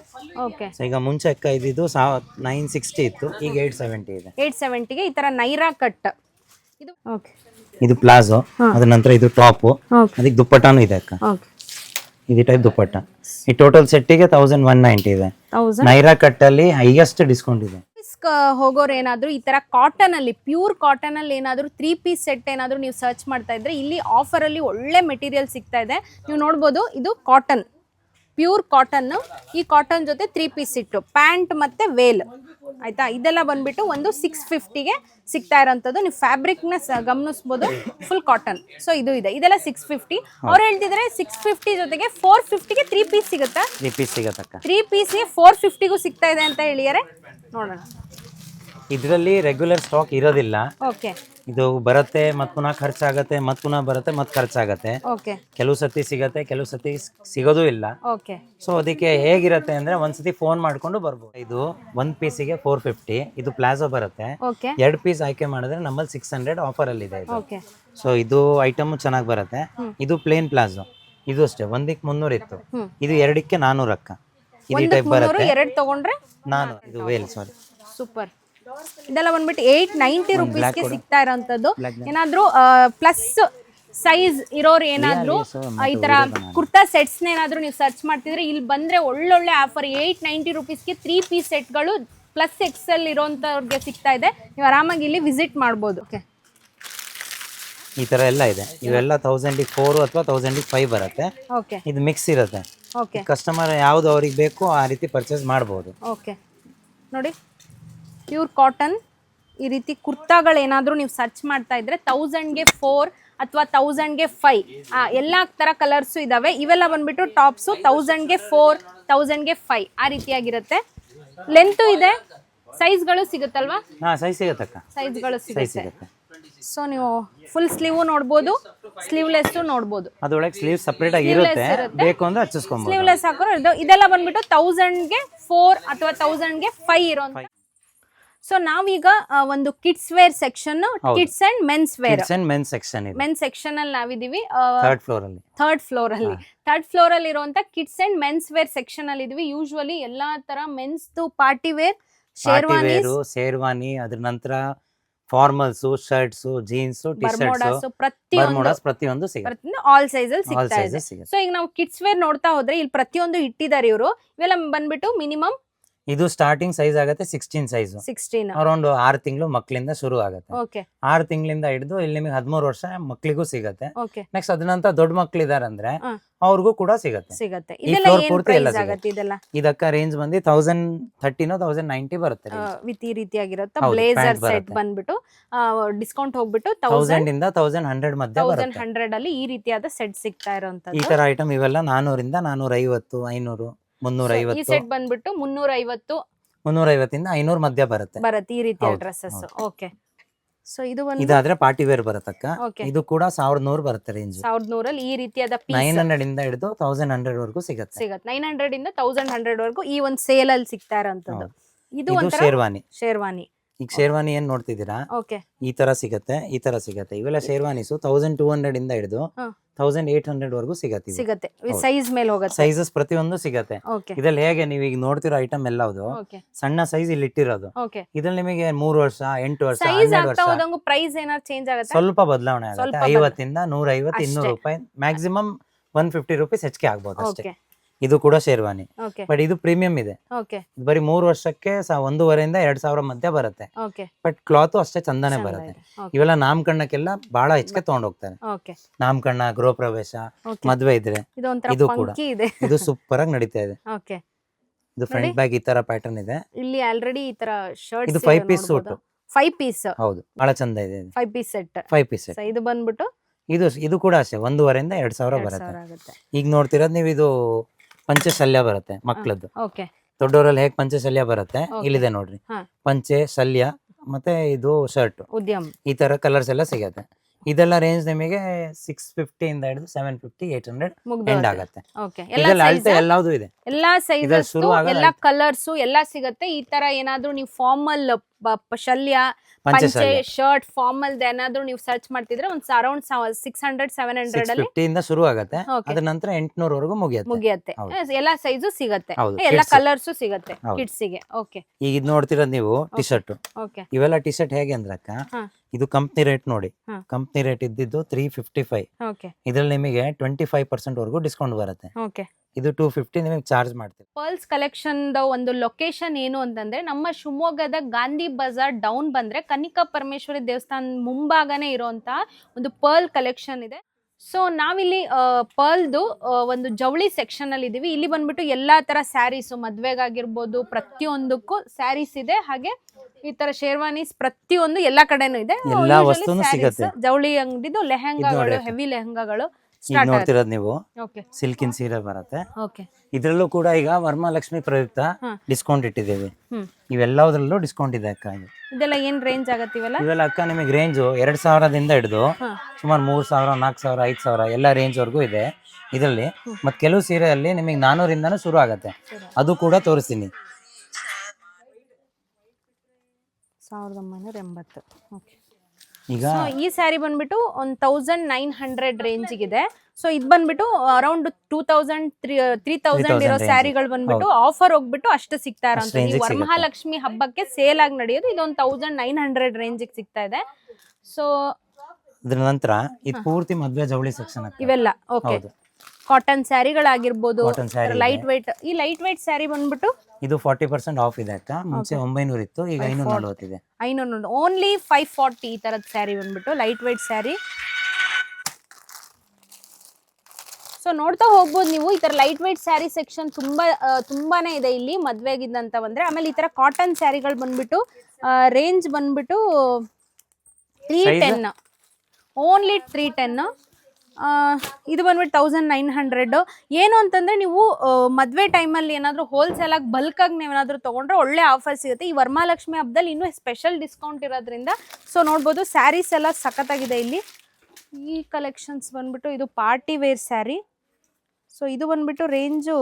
ಓಕೆ ಸೊ ಈಗ ಮುಂಚೆ ಅಕ್ಕ ಇದ್ದಿದ್ದು ಸಾವ ನೈನ್ ಸಿಕ್ಸ್ಟಿ ಇತ್ತು. ಈಗ ಏಟ್ ಸೆವೆಂಟಿ ಇದೆ. ಏಯ್ಟ್ ಸೆವೆಂಟಿಗೆ ಈ ತರ ನೈರಾ ಕಟ್. ಇದು ಓಕೆ ಇದು ಪ್ಲಾಜೋ. ಅದ ನಂತರ ಇದು ಟಾಪ್. ಓಕೆ ಅದಕ್ಕೆ ದುಪ್ಪಟ್ಟಾನು ಇದೆ ಅಕ್ಕ. ಓಕೆ ಇದು ಟೈಪ್ ದುಪ್ಪಟ್ಟ. ಈ ಟೋಟಲ್ ಸೆಟ್ಟಿಗೆ ತೌಸಂಡ್ ಒನ್ ನೈಂಟಿ ಇದೆ. ತೌಸಂಡ್ ನೈರಾ ಕಟ್ ಅಲ್ಲಿ ಹೈಯೆಸ್ಟ್ ಡಿಸ್ಕೌಂಟ್ ಇದೆ. ಹೋಗೋರು ಏನಾದ್ರು ಈ ತರ ಕಾಟನ್ ಅಲ್ಲಿ ಪ್ಯೂರ್ ಕಾಟನ್ ಅಲ್ಲಿ ಏನಾದ್ರು ತ್ರೀ ಪೀಸ್ ಸೆಟ್ ಏನಾದ್ರು ನೀವು ಸರ್ಚ್ ಮಾಡ್ತಾ ಇದ್ರೆ ಇಲ್ಲಿ ಆಫರ್ ಅಲ್ಲಿ ಒಳ್ಳೆ ಮೆಟೀರಿಯಲ್ ಸಿಗ್ತಾ ಇದೆ. ನೀವು ನೋಡ್ಬೋದು ಇದು ಕಾಟನ್ ಪ್ಯೂರ್ ಕಾಟನ್ ಈ ಕಾಟನ್ ಜೊತೆ ತ್ರೀ ಪೀಸ್ ಇಟ್ಟು ಪ್ಯಾಂಟ್ ಮತ್ತೆ ವೇಲ್ ಆಯ್ತಾ? ಇದೆಲ್ಲ ಬಂದ್ಬಿಟ್ಟು ಒಂದು ಸಿಕ್ಸ್ ಫಿಫ್ಟಿಗೆ ಸಿಗ್ತಾ ಇರೋಂಥದ್ದು. ನೀವು ಫ್ಯಾಬ್ರಿಕ್ನ ಗಮನಿಸ್ಬೋದು. ಫುಲ್ ಕಾಟನ್ ಸೊ ಇದು ಇದೆ. ಇದೆಲ್ಲ ಸಿಕ್ಸ್ ಫಿಫ್ಟಿ ಅವ್ರು ಹೇಳ್ತಿದ್ರೆ ಸಿಕ್ಸ್ ಫಿಫ್ಟಿ ಜೊತೆಗೆ ಫೋರ್ ಫಿಫ್ಟಿಗೆ ತ್ರೀ ಪೀಸ್ ಸಿಗುತ್ತಾ? ತ್ರೀ ಪೀಸ್ ಸಿಗತ್ತಕ್ಕ. ತ್ರೀ ಪೀಸ್ಗೆ ಫೋರ್ ಫಿಫ್ಟಿಗೂ ಸಿಗ್ತಾ ಇದೆ ಅಂತ ಹೇಳಿದಾರೆ ನೋಡೋಣ. ಇದರಲ್ಲಿ ರೆಗ್ಯುಲರ್ ಸ್ಟಾಕ್ ಇರೋದಿಲ್ಲ. ಓಕೆ ಇದು ಬರುತ್ತೆ ಮತ್ ಪುನಃ ಖರ್ಚಾಗತ್ತೆ ಮತ್ ಪುನಃ ಬರುತ್ತೆ ಮತ್ ಖರ್ಚಾಗತ್ತೆ. ಓಕೆ ಕೆಲವು ಸತಿ ಸಿಗತ್ತೆ ಕೆಲವು ಸತಿ ಸ್- ಸಿಗೋದು ಇಲ್ಲ. ಓಕೆ ಸೊ ಅದಕ್ಕೆ ಹೇಗಿರತ್ತೆ ಅಂದ್ರೆ ಒಂದ್ಸತಿ ಫೋನ್ ಮಾಡ್ಕೊಂಡು ಬರ್ಬೋದು. ಇದು ಒಂದ್ ಪೀಸಿಗೆ ಫೋರ್ ಫಿಫ್ಟಿ ಇದು ಪ್ಲಾಜೋ ಬರುತ್ತೆ. ಓಕೆ ಎರಡು ಪೀಸ್ ಆಯ್ಕೆ ಮಾಡಿದ್ರೆ ನಮ್ಮಲ್ಲಿ ಸಿಕ್ಸ್ ಹಂಡ್ರೆಡ್ ಆಫರ್ ಅಲ್ಲಿ ಇದೆ ಇದು. ಓಕೆ ಸೊ ಇದು ಐಟಮ್ ಚೆನ್ನಾಗಿ ಬರುತ್ತೆ. ಇದು ಪ್ಲೇನ್ ಪ್ಲಾಜೋ ಇದು ಅಷ್ಟೇ ಒಂದಕ್ಕೆ ಮುನ್ನೂರ ಇತ್ತು. ಹ್ಮ್. ಇದು ಎರಡಕ್ಕೆ ನಾನೂರು ಅಕ್ಕ ಇದು ಟೈಪ್ ಬರುತ್ತೆ. ಎರಡು ತಗೊಂಡ್ರೆ ನಾನು ಇದು ವೇಲ್ ಸಾರಿ ಸೂಪರ್. ಇದೆಲ್ಲ ಬಂದ್ಬಿಟ್ಟು ಏಯ್ಟ್ ನೈಂಟಿ ರುಪೀಸ್ಗೆ ಸಿಗ್ತಾ ಇರೋಂಥದ್ದು. ಏನಾದ್ರು ಪ್ಲಸ್ ಸೈಜ್ ಇರೋರು ಏನಾದ್ರು ಈ ತರ ಕುರ್ತಾ ಸೆಟ್ಸ್ ಏನಾದ್ರು ನೀವು ಸರ್ಚ್ ಮಾಡ್ತಿದ್ರೆ ಇಲ್ಲಿ ಬಂದ್ರೆ ಒಳ್ಳೊಳ್ಳೆ ಆಫರ್ ಏಯ್ಟ್ ನೈಂಟಿ ರುಪೀಸ್ಗೆ ತ್ರೀ ಪೀಸ್ ಸೆಟ್ಗಳು ಪ್ಲಸ್ ಎಕ್ಸೆಲ್ ಇರೋಂಥವ್ರಿಗೆ ಸಿಗ್ತಾ ಇದೆ. ನೀವು ಆರಾಮಾಗಿ ಇಲ್ಲಿ ವಿಸಿಟ್ ಮಾಡ್ಬೋದು. ಓಕೆ ಈ ತರ ಎಲ್ಲ ಇದೆ. ಇವೆಲ್ಲ ತೌಸಂಡಿಗೆ ಫೋರ್ ಅಥವಾ ತೌಸಂಡಿಗೆ ಫೈವ್ ಬರುತ್ತೆ. ಓಕೆ ಇದು ಮಿಕ್ಸ್ ಇರುತ್ತೆ. ಓಕೆ ಕಸ್ಟಮರ್ ಯಾವ್ದು ಅವ್ರಿಗೆ ಬೇಕು ಆ ರೀತಿ ಪರ್ಚೇಸ್ ಮಾಡಬಹುದು ಓಕೆ ನೋಡಿ. Pure cotton. ಈ ರೀತಿ ಕುರ್ತಾಗಳೇನಾದರೂ ನೀವು ಸರ್ಚ್ ಮಾಡ್ತಾ ಇದ್ರೆ ತೌಸಂಡ್ಗೆ ಫೋರ್ ಅಥವಾ ತೌಸಂಡ್ಗೆ ಫೈವ್. ಎಲ್ಲ ಥರ ಕಲರ್ಸು ಇದ್ದಾವೆ ಇವೆಲ್ಲ ಬಂದ್ಬಿಟ್ಟು ಟಾಪ್ಸು ತೌಸಂಡ್ಗೆ ಫೋರ್ ತೌಸಂಡ್ಗೆ ಫೈವ್. ಆ ರೀತಿಯಾಗಿರುತ್ತೆ. ಲೆಂತು ಇದೆ. ಸೈಜ್ಗಳು ಸಿಗುತ್ತಲ್ವಾ? ಸೈಜ್ ಸಿಗತ್ತಕ್ಕ. ಸೈಜ್ಗಳು ಸೈಜ್ ಸಿಗುತ್ತೆ. ಸಿಗುತ್ತೆ. ಸೊ ನೀವು ಫುಲ್ ಸ್ಲೀವ್ ನೋಡ್ಬೋದು ಸ್ಲೀವ್ಲೆಸ್ ನೋಡ್ಬೋದು. ಸ್ಲೀವ್ ಸೆಪರೇಟ್ ಆಗಿ ಇರುತ್ತೆ. ಇರುತ್ತೆ. ಬೇಕು ಅಂದ್ರೆ ಹಚ್ಚಿಸ್ಕೊಬೋದು. ಸ್ಲೀವ್ಲೆಸ್ ಹಾಕೋರು ಇದು ಇದೆಲ್ಲ ಬಂದ್ಬಿಟ್ಟು ತೌಸಂಡ್ಗೆ ಫೋರ್ ಅಥವಾ ತೌಸಂಡ್ಗೆ ಫೈವ್ ಇರೋಂಥ ಸೊ ನಾವೀಗ ಒಂದು kids wear section kids and men's wear kids and men section ಇದೆ. ಮೆನ್ ಸೆಕ್ಷನ್ ಅಲ್ಲಿ ನಾವಿದೀವಿ ಥರ್ಡ್ ಫ್ಲೋರ್ ಅಲ್ಲಿ. ಥರ್ಡ್ ಫ್ಲೋರ್ ಅಲ್ಲಿ. ಥರ್ಡ್ ಫ್ಲೋರ್ ಅಲ್ಲಿ ಇರುವಂತ kids and men's wear section ಅಲ್ಲಿ ಇದೀವಿ ಯೂಶುವಲಿ ಎಲ್ಲಾ ತರ men's party wear sherwani sherwani ಅದ್ರ ನಂತರ formals shirts jeans T shirts ಪ್ರತಿಯೊಂದು ಪ್ರತಿಯೊಂದು ಸಿಗುತ್ತೆ. ಆಲ್ ಸೈಜ್ ಅಲ್ಲಿ ಸಿಗ್ತಾ ಇದೆ. ಸೊ ಈಗ ನಾವು ಕಿಡ್ಸ್ ವೇರ್ ನೋಡ್ತಾ ಹೋದ್ರೆ ಇಲ್ಲಿ ಪ್ರತಿಯೊಂದು ಇಟ್ಟಿದ್ದಾರೆ ಇವರು. ಇವೆಲ್ಲ ಬಂದ್ಬಿಟ್ಟು ಮಿನಿಮಮ್ ಇದು ಸ್ಟಾರ್ಟಿಂಗ್ ಸೈಜ್ ಆಗುತ್ತೆ ಸಿಕ್ಸ್ಟೀನ್ ಸೈಜ್ ಸಿಕ್ಸ್ಟೀನ್ ಅರೌಂಡ್ ಆರು ತಿಂಗಳು ಮಕ್ಕಳಿಂದ ಶುರು ಆಗುತ್ತೆ. ಆರು ತಿಂಗಳಿಂದ ಹಿಡಿದು ಇಲ್ಲಿ ನಿಮಗೆ ಹದಿಮೂರು ವರ್ಷ ಮಕ್ಕಳಿಗೂ ಸಿಗುತ್ತೆ. ನೆಕ್ಸ್ಟ್ ಅದನ್ನಂತ ದೊಡ್ಡ ಹ. ಅವ್ರಿಗೂ ಕೂಡ ಸಿಗುತ್ತೆ. ಸಿಗತ್ತೆ. ಪೂರ್ತಿ ಎಲ್ಲ ಸಿಗುತ್ತೆ. ಇದಕ್ಕ ರೇಂಜ್ ಬಂದು ತೌಸಂಡ್ ಥರ್ಟಿನೋ ತೌಸಂಡ್ ನೈಂಟಿ ಬರುತ್ತೆ ವಿತ್ ಈ ರೀತಿಯಾಗಿರುತ್ತೆ? ಹೌದು, ಬ್ಲೇಸರ್ ಸೆಟ್ ಬಂದ್ಬಿಟ್ಟು ಡಿಸ್ಕೌಂಟ್ ಹೋಗ್ಬಿಟ್ಟು ತೌಸಂಡ್ ಇಂದ ತೌಸಂಡ್ ಹಂಡ್ರೆಡ್ ಮಧ್ಯೆ ತೌಸಂಡ್ ಹಂಡ್ರೆಡ್ ಅಲ್ಲಿ ಈ ರೀತಿಯಾದ ಸೆಟ್ ಸಿಗ್ತಾ ಈ ತರ ಐಟಮ್ ಇವೆಲ್ಲ ನಾನೂರಿಂದ ನಾನೂರ ಐವತ್ತು ಐನೂರು. ಮುನ್ನೂರ ಈ ಐವತ್ತು ಸೆಟ್ ಬಂದ್ಬಿಟ್ಟು ಮುನ್ನೂರ ಐವತ್ತು ಮುನ್ನೂರ ಐವತ್ತಿಂದ ಐನೂರ್ ಮಧ್ಯ ಬರುತ್ತೆ. ಬರುತ್ತೆ ಈ ರೀತಿಯ ಹೌದು, ಡ್ರೆಸ್ಸಸ್ ಹೌದು. ಓಕೆ ಸೊ ಇದು ಒಂದು ಇದಾದ್ರೆ ಪಾರ್ಟಿ ವೇರ್ ಬರುತ್ತಕ್ಕ. ಓಕೆ ಇದು ಕೂಡ ಸಾವಿರದ ನೂರು ಬರುತ್ತೆ ರೇಂಜ್ ಸಾವಿರದ ನೂರಲ್ಲಿ ಈ ರೀತಿಯಾದ ನೈನ್ ಪೀಸ್ ಹಂಡ್ರೆಡ್ ಇಂದ ಹಿಡಿದು ತೌಸಂಡ್ ಹಂಡ್ರೆಡ್ ವರೆಗೂ ಸಿಗುತ್ತೆ. ಸಿಗತ್ತೆ. ನೈನ್ ಹಂಡ್ರೆಡ್ ಇಂದ ತೌಸಂಡ್ ಹಂಡ್ರೆಡ್ ವರೆಗೂ ಈ ಒಂದು ಸೇಲ್ ಅಲ್ಲಿ ಸಿಗ್ತಾ ಇರೋಂಥದ್ದು. ಹೌದು. ಇದು ಇದು ಒಂಥರ ಶೇರ್ವಾನಿ. ಶೇರ್ವಾನಿ. ಈಗ ಶೇರ್ವಾನಿ ಏನ್ ನೋಡ್ತಿದ್ದೀರಾ? ಓಕೆ. ಈ ತರ ಸಿಗತ್ತೆ ಈ ತರ ಸಿಗತ್ತೆ. ಇವೆಲ್ಲ ಶೇರ್ವಾನಿಸು. ತೌಸಂಡ್ ಟೂ ಹಂಡ್ರೆಡ್ ಇಂದ ಹಿಡಿದು. ತೌಸಂಡ್ ಏಟ್ ಹಂಡ್ರೆಡ್ ವರ್ಗೂ ಸಿಗತ್ತೆ ಸಿಗತ್ತೆ. ಸೈಜ್ ಮೇಲೆ ಹೋಗುತ್ತೆ. ಸೈಜಸ್ ಪ್ರತಿಯೊಂದು ಸಿಗತ್ತೆ. ಓಕೆ. ಇದ್ರಲ್ಲಿ ಹೇಗೆ ನೀವು ಈಗ ನೋಡ್ತಿರೋ ಐಟಮ್ ಎಲ್ಲ ಓಕೆ. ಸಣ್ಣ ಸೈಜ್ ಇಲ್ಲಿ ಇಟ್ಟಿರೋದು. ಓಕೆ. ಇದ್ರಲ್ಲಿ ನಿಮಗೆ ಮೂರು ವರ್ಷ ಎಂಟು ವರ್ಷ ಸೈಜ್ ಹನ್ನೆರಡು ಆಗ್ತಾ ವರ್ಷ ಹೋದಂಗು ಪ್ರೈಸ್ ಏನಾದ್ರು ಚೇಂಜ್ ಆಗುತ್ತೆ? ಸ್ವಲ್ಪ ಬದಲಾವಣೆ ಆಗುತ್ತೆ. ಐವತ್ತಿಂದ ನೂರ ಐವತ್ತು ಇನ್ನೂರು ಅಷ್ಟೇ. ರೂಪಾಯಿ ಮ್ಯಾಕ್ಸಿಮಮ್ ಒನ್ ಫಿಫ್ಟಿ ರುಪೀಸ್ ಹೆಚ್ಚಿಗೆ ಆಗ್ಬೋದು ಅಷ್ಟೇ. ಓಕೆ. ಇದು ಕೂಡ ಶೇರ್ವಾನಿ ಓಕೆ. ಬಟ್ ಇದು ಪ್ರೀಮಿಯಂ ಇದೆ. ಓಕೆ. ಇದು ಬರೀ ಮೂರು ವರ್ಷಕ್ಕೆ ಸ- ಒಂದೂವರೆಯಿಂದ ಎರಡ್ ಸಾವಿರ ಮಧ್ಯ ಬರುತ್ತೆ. ಓಕೆ. ಬಟ್ ಕ್ಲಾತ್ ಅಷ್ಟೇ ಚಂದನೆ ಬರುತ್ತೆ. ಇವೆಲ್ಲ ನಾಮಕರಣಕ್ಕೆಲ್ಲ ಬಹಳ ಹೆಚ್ಚಿಗೆ ತಗೊಂಡೋಗ್ತಾರೆ. ಓಕೆ. ನಾಮಕರಣ ಗೃಹ ಪ್ರವೇಶ ಓಕೆ. ಮದ್ವೆ ಇದ್ರೆ ಇದು ಕೂಡ. ಇದೆ. ಇದು ಸೂಪರ್ ಆಗಿ ನಡೀತಾ ಇದೆ. ಓಕೆ. ಇದು ನೋಡಿ. ಫ್ರಂಟ್ ಬ್ಯಾಗ್ ಈ ತರ ಪ್ಯಾಟರ್ನ್ ಇದೆ. ಇಲ್ಲಿ ಆಲ್ರೆಡಿ ಈ ತರ ಶರ್ಟ್ ಇದು five piece suit five piece ಹೌದು. ಬಹಳ ಚಂದ ಇದೆ five piece set five piece ಇದು ಬಂದ್ಬಿಟ್ಟು ಇದು ಇದು ಕೂಡ ಅಷ್ಟೇ. ಒಂದೂವರೆಯಿಂದ ಎರಡ್ ಸಾವಿರ ಎರಡ್ ಬರುತ್ತೆ. ಸಾವಿರ ಆಗುತ್ತೆ. ಈಗ ನೋಡ್ತಿರೋದು ನೀವು ಇದು ಪಂಚಶಲ್ಯ ಬರುತ್ತೆ ಮಕ್ಕಳದ್ದು ಓಕೆ. ದೊಡ್ಡವರಲ್ಲಿ ಹೇಗೆ ಪಂಚಶಲ್ಯ ಬರುತ್ತೆ? ಇಲ್ಲಿದೆ ನೋಡ್ರಿ. ಹಾ. ಪಂಚೆ ಶಲ್ಯ ಮತ್ತೆ ಇದು ಶರ್ಟ್. ಉದ್ಯಮ. ಈ ತರ ಕಲರ್ಸ್ ಎಲ್ಲ ಸಿಗತ್ತೆ. ಇದೆಲ್ಲ ರೇಂಜ್ ನಿಮಗೆ ಸಿಕ್ಸ್ ಫಿಫ್ಟಿ ಇಂದ ಹಿಡಿದು seven fifty eight hundred end ಆಗುತ್ತೆ. ಓಕೆ. ಎಲ್ಲ ಇದ್ರಲ್ಲಿ ಸೈಜ್ ಇದೆ. ಎಲ್ಲಾ ಸೈಜಸ್ ಆಗೋದು ಎಲ್ಲಾ ಕಲರ್ಸ್ ಎಲ್ಲಾ ಸಿಗತ್ತೆ. ಈ ತರ ಏನಾದ್ರು ನೀವು ಫಾರ್ಮಲ್ ಶಲ್ಯ ಪಂಚೆ ಶರ್ಟ್ ಫಾರ್ಮಲ್ ಏನಾದ್ರು ನೀವು ಸರ್ಚ್ ಮಾಡ್ತಿದ್ರೆ ಒಂದ್ around six hundred seven hundred ಅಲ್ಲಿ ಶುರು ಆಗುತ್ತೆ. ಅದ್ರ ನಂತರ ಎಂಟ್ನೂರವರೆಗೂ ಮುಗಿಯುತ್ತೆ. ಮುಗಿಯತ್ತೆ. ಎಲ್ಲಾ ಸೈಜು ಸಿಗತ್ತೆ. ಎಲ್ಲಾ. ಕಲರ್ಸ್ ಸಿಗತ್ತೆ. ಕಿಡ್ಸ್ಗೆ. ಓಕೆ ಈಗ ಇದು ನೋಡ್ತಿರೋದು ನೀವು ಟಿ ಶರ್ಟ್ ಓಕೆ ಇವೆಲ್ಲ ಟಿ ಶರ್ಟ್ ಹೇಗೆ ಅಂದ್ರೆ ಅಕ್ಕ ಇದು ಕಂಪ್ನಿ ರೇಟ್ ನೋಡಿ. ಕಂಪ್ನಿ ರೇಟ್ ಇದ್ದಿದ್ದು ತ್ರೀ ಫಿಫ್ಟಿ ಫೈವ್ ಓಕೆ ಇದ್ರಲ್ಲಿ ನಿಮಗೆ ಟ್ವೆಂಟಿ ಫೈವ್ ಪರ್ಸೆಂಟ್ ವರೆಗೂ ಡಿಸ್ಕೌಂಟ್ ಬರುತ್ತೆ. ಓಕೆ ಇದು ಟೂ ಫಿಫ್ಟಿ ನಿಮಗೆ ಚಾರ್ಜ್ ಮಾಡ್ತೀವಿ ಪರ್ಲ್ಸ್ ಕಲೆಕ್ಷನ್ ಒಂದು ಲೊಕೇಶನ್ ಏನು ಅಂತಂದ್ರೆ ನಮ್ಮ ಶಿವಮೊಗ್ಗದ ಗಾಂಧಿ ಬಜಾರ್ ಡೌನ್ ಬಂದ್ರೆ ಕನಿಕಾ ಪರಮೇಶ್ವರಿ ದೇವಸ್ಥಾನ ಮುಂಭಾಗನೇ ಇರುವಂತಹ ಒಂದು ಪರ್ಲ್ ಕಲೆಕ್ಷನ್ ಇದೆ. ಸೊ ನಾವಿಲ್ಲಿ ಪರ್ಲ್ದು ಒಂದು ಜವಳಿ ಸೆಕ್ಷನ್ ಅಲ್ಲಿ ಇದೀವಿ. ಇಲ್ಲಿ ಬಂದ್ಬಿಟ್ಟು ಎಲ್ಲಾ ತರ ಸ್ಯಾರೀಸ್ ಮದ್ವೆಗಾಗಿರ್ಬೋದು ಪ್ರತಿಯೊಂದಕ್ಕೂ ಸ್ಯಾರೀಸ್ ಇದೆ. ಹಾಗೆ ಈ ತರ ಶೇರ್ವಾನೀಸ್ ಪ್ರತಿಯೊಂದು ಎಲ್ಲಾ ಕಡೆನೂ ಇದೆ. ಎಲ್ಲಾ ಜವಳಿ ಅಂಗಡಿದು ಲೆಹಂಗಾಗಳು ಹೆವಿ ಲೆಹಂಗಾಗಳು. ಈಗ ನೋಡ್ತಿರೋದು ನೀವು. ಸಿಲ್ಕಿನ್ ಸೀರೆ ಬರುತ್ತೆ. ಇದ್ರಲ್ಲೂ ಕೂಡ ಈಗ ವರ್ಮಾಲಕ್ಷ್ಮಿ ಪ್ರಯುಕ್ತ ಡಿಸ್ಕೌಂಟ್ ಇಟ್ಟಿದ್ದೀವಿ. ಇವೆಲ್ಲದ್ರಲ್ಲೂ ಡಿಸ್ಕೌಂಟ್ ಇದೆ ಅಕ್ಕ ಇದು. ಇದೆಲ್ಲ ಏನ್ ರೇಂಜ್ ಆಗತ್ತಿವಲ್ಲ ಇವೆಲ್ಲ? ಅಕ್ಕ ನಿಮಗೆ ರೇಂಜು ಎರಡ್ ಸಾವಿರದಿಂದ ಹಿಡಿದು. ಸುಮಾರು ಮೂರ್ ಸಾವಿರ ನಾಲ್ಕು ಸಾವಿರ ಐದ್ ಸಾವಿರ ಎಲ್ಲ ರೇಂಜ್ ವರ್ಗೂ ಇದೆ ಇದರಲ್ಲಿ. ಮತ್ತೆ ಕೆಲವು ಸೀರೆಯಲ್ಲಿ ನಿಮಗೆ ನಾನೂರಿಂದನೂ ಶುರು ಆಗತ್ತೆ. ಅದು ಕೂಡ ತೋರಿಸ್ತೀನಿ. ಸಾವಿರದ ಒಂಬೈನೂರ ಎಂಬತ್ತು. ಓಕೆ ಈಗ ಸೊ ಈ ಸ್ಯಾರಿ ಬಂದ್ಬಿಟ್ಟು ಒಂದು ತೌಸಂಡ್ ನೈನ್ ಹಂಡ್ರೆಡ್ ರೇಂಜಿಗಿದೆ ಸೊ ಇದು ಬಂದ್ಬಿಟ್ಟು around two thousand three three thousand ಇರೋ. ಸ್ಯಾರಿಗಳು ಬಂದ್ಬಿಟ್ಟು ಆಫರ್ ಹೋಗ್ಬಿಟ್ಟು ಅಷ್ಟು ಸಿಗ್ತಾ ಇರೋ ವರಮಹಾಲಕ್ಷ್ಮಿ ಹಬ್ಬಕ್ಕೆ ಸೇಲ್ ಆಗಿ ನಡೆಯೋದು. ಇದೊಂದು ತೌಸಂಡ್ ನೈನ್ ಹಂಡ್ರೆಡ್ ರೇಂಜಿಗೆ ಸಿಗ್ತಾ ಇದೆ. ಸೊ ಅದ್ರ ನಂತರ ಇದು ಪೂರ್ತಿ ಮದ್ವೆ ಜವಳಿ ಸೆಕ್ಷನ್ ಇವೆಲ್ಲ ಓಕೆ ಕಾಟನ್ ಸ್ಯಾರಿಗಳಾಗಿರ್ಬೋದು ಲೈಟ್ ವೈಟ್ ಈ ಲೈಟ್ ವೈಟ್ ಸ್ಯಾರಿ ಬಂದ್ಬಿಟ್ಟು? ಇದು ಫಾರ್ಟಿ ಪರ್ಸೆಂಟ್ ಆಫ್ ಇದೆ ಅಕ್ಕ. ಮುಂಚೆ ಒಂಬೈನೂರ ಇತ್ತು ಈಗ ಐನೂರ ನಲ್ವತ್ತಿದೆ. ಐನೂರು ಓನ್ಲಿ ಫೈವ್ ಫಾರ್ಟಿ ಈ ತರದ ಸ್ಯಾರಿ ಬಂದ್ಬಿಟ್ಟು ಲೈಟ್ ವೈಟ್ ಸ್ಯಾರಿ ಸೊ ನೋಡ್ತಾ ಹೋಗ್ಬೋದು ನೀವು ಈ ತರ ಲೈಟ್ ವೈಟ್ ಸ್ಯಾರಿ ಸೆಕ್ಷನ್ ತುಂಬಾ ತುಂಬಾನೇ ಇದೆ ಇಲ್ಲಿ ಮದ್ವೆಗಿದ್ದಂತ ಬಂದ್ರೆ. ಆಮೇಲೆ ಈ ತರ ಕಾಟನ್ ಸ್ಯಾರಿಗಳು ಬಂದ್ಬಿಟ್ಟು ರೇಂಜ್ ಬಂದ್ಬಿಟ್ಟು three? Ten only three ten ಇದು ಬಂದ್ಬಿಟ್ಟು ತೌಸಂಡ್ ನೈನ್ ಹಂಡ್ರೆಡ್ ಏನು ಅಂತಂದ್ರೆ ನೀವು ಮದುವೆ ಟೈಮಲ್ಲಿ ಏನಾದರೂ ಹೋಲ್ಸೇಲಾಗಿ ಆಗಿ ಬಲ್ಕ್ ಆಗಿ ತೊಗೊಂಡ್ರೆ ತಗೊಂಡ್ರೆ ಒಳ್ಳೆ ಆಫರ್ ಸಿಗುತ್ತೆ. ಈ ವರಮಹಾಲಕ್ಷ್ಮಿ ಹಬ್ಬದಲ್ಲಿ ಇನ್ನೂ ಸ್ಪೆಷಲ್ ಡಿಸ್ಕೌಂಟ್ ಇರೋದ್ರಿಂದ ಸೊ ನೋಡ್ಬೋದು ಸ್ಯಾರೀಸ್ ಎಲ್ಲ ಸಖತ್ತಾಗಿದೆ ಇಲ್ಲಿ. ಈ ಕಲೆಕ್ಷನ್ಸ್ ಬಂದ್ಬಿಟ್ಟು ಇದು ಪಾರ್ಟಿ ವೇರ್ ಸ್ಯಾರಿ ಸೊ ಇದು ಬಂದ್ಬಿಟ್ಟು ರೇಂಜು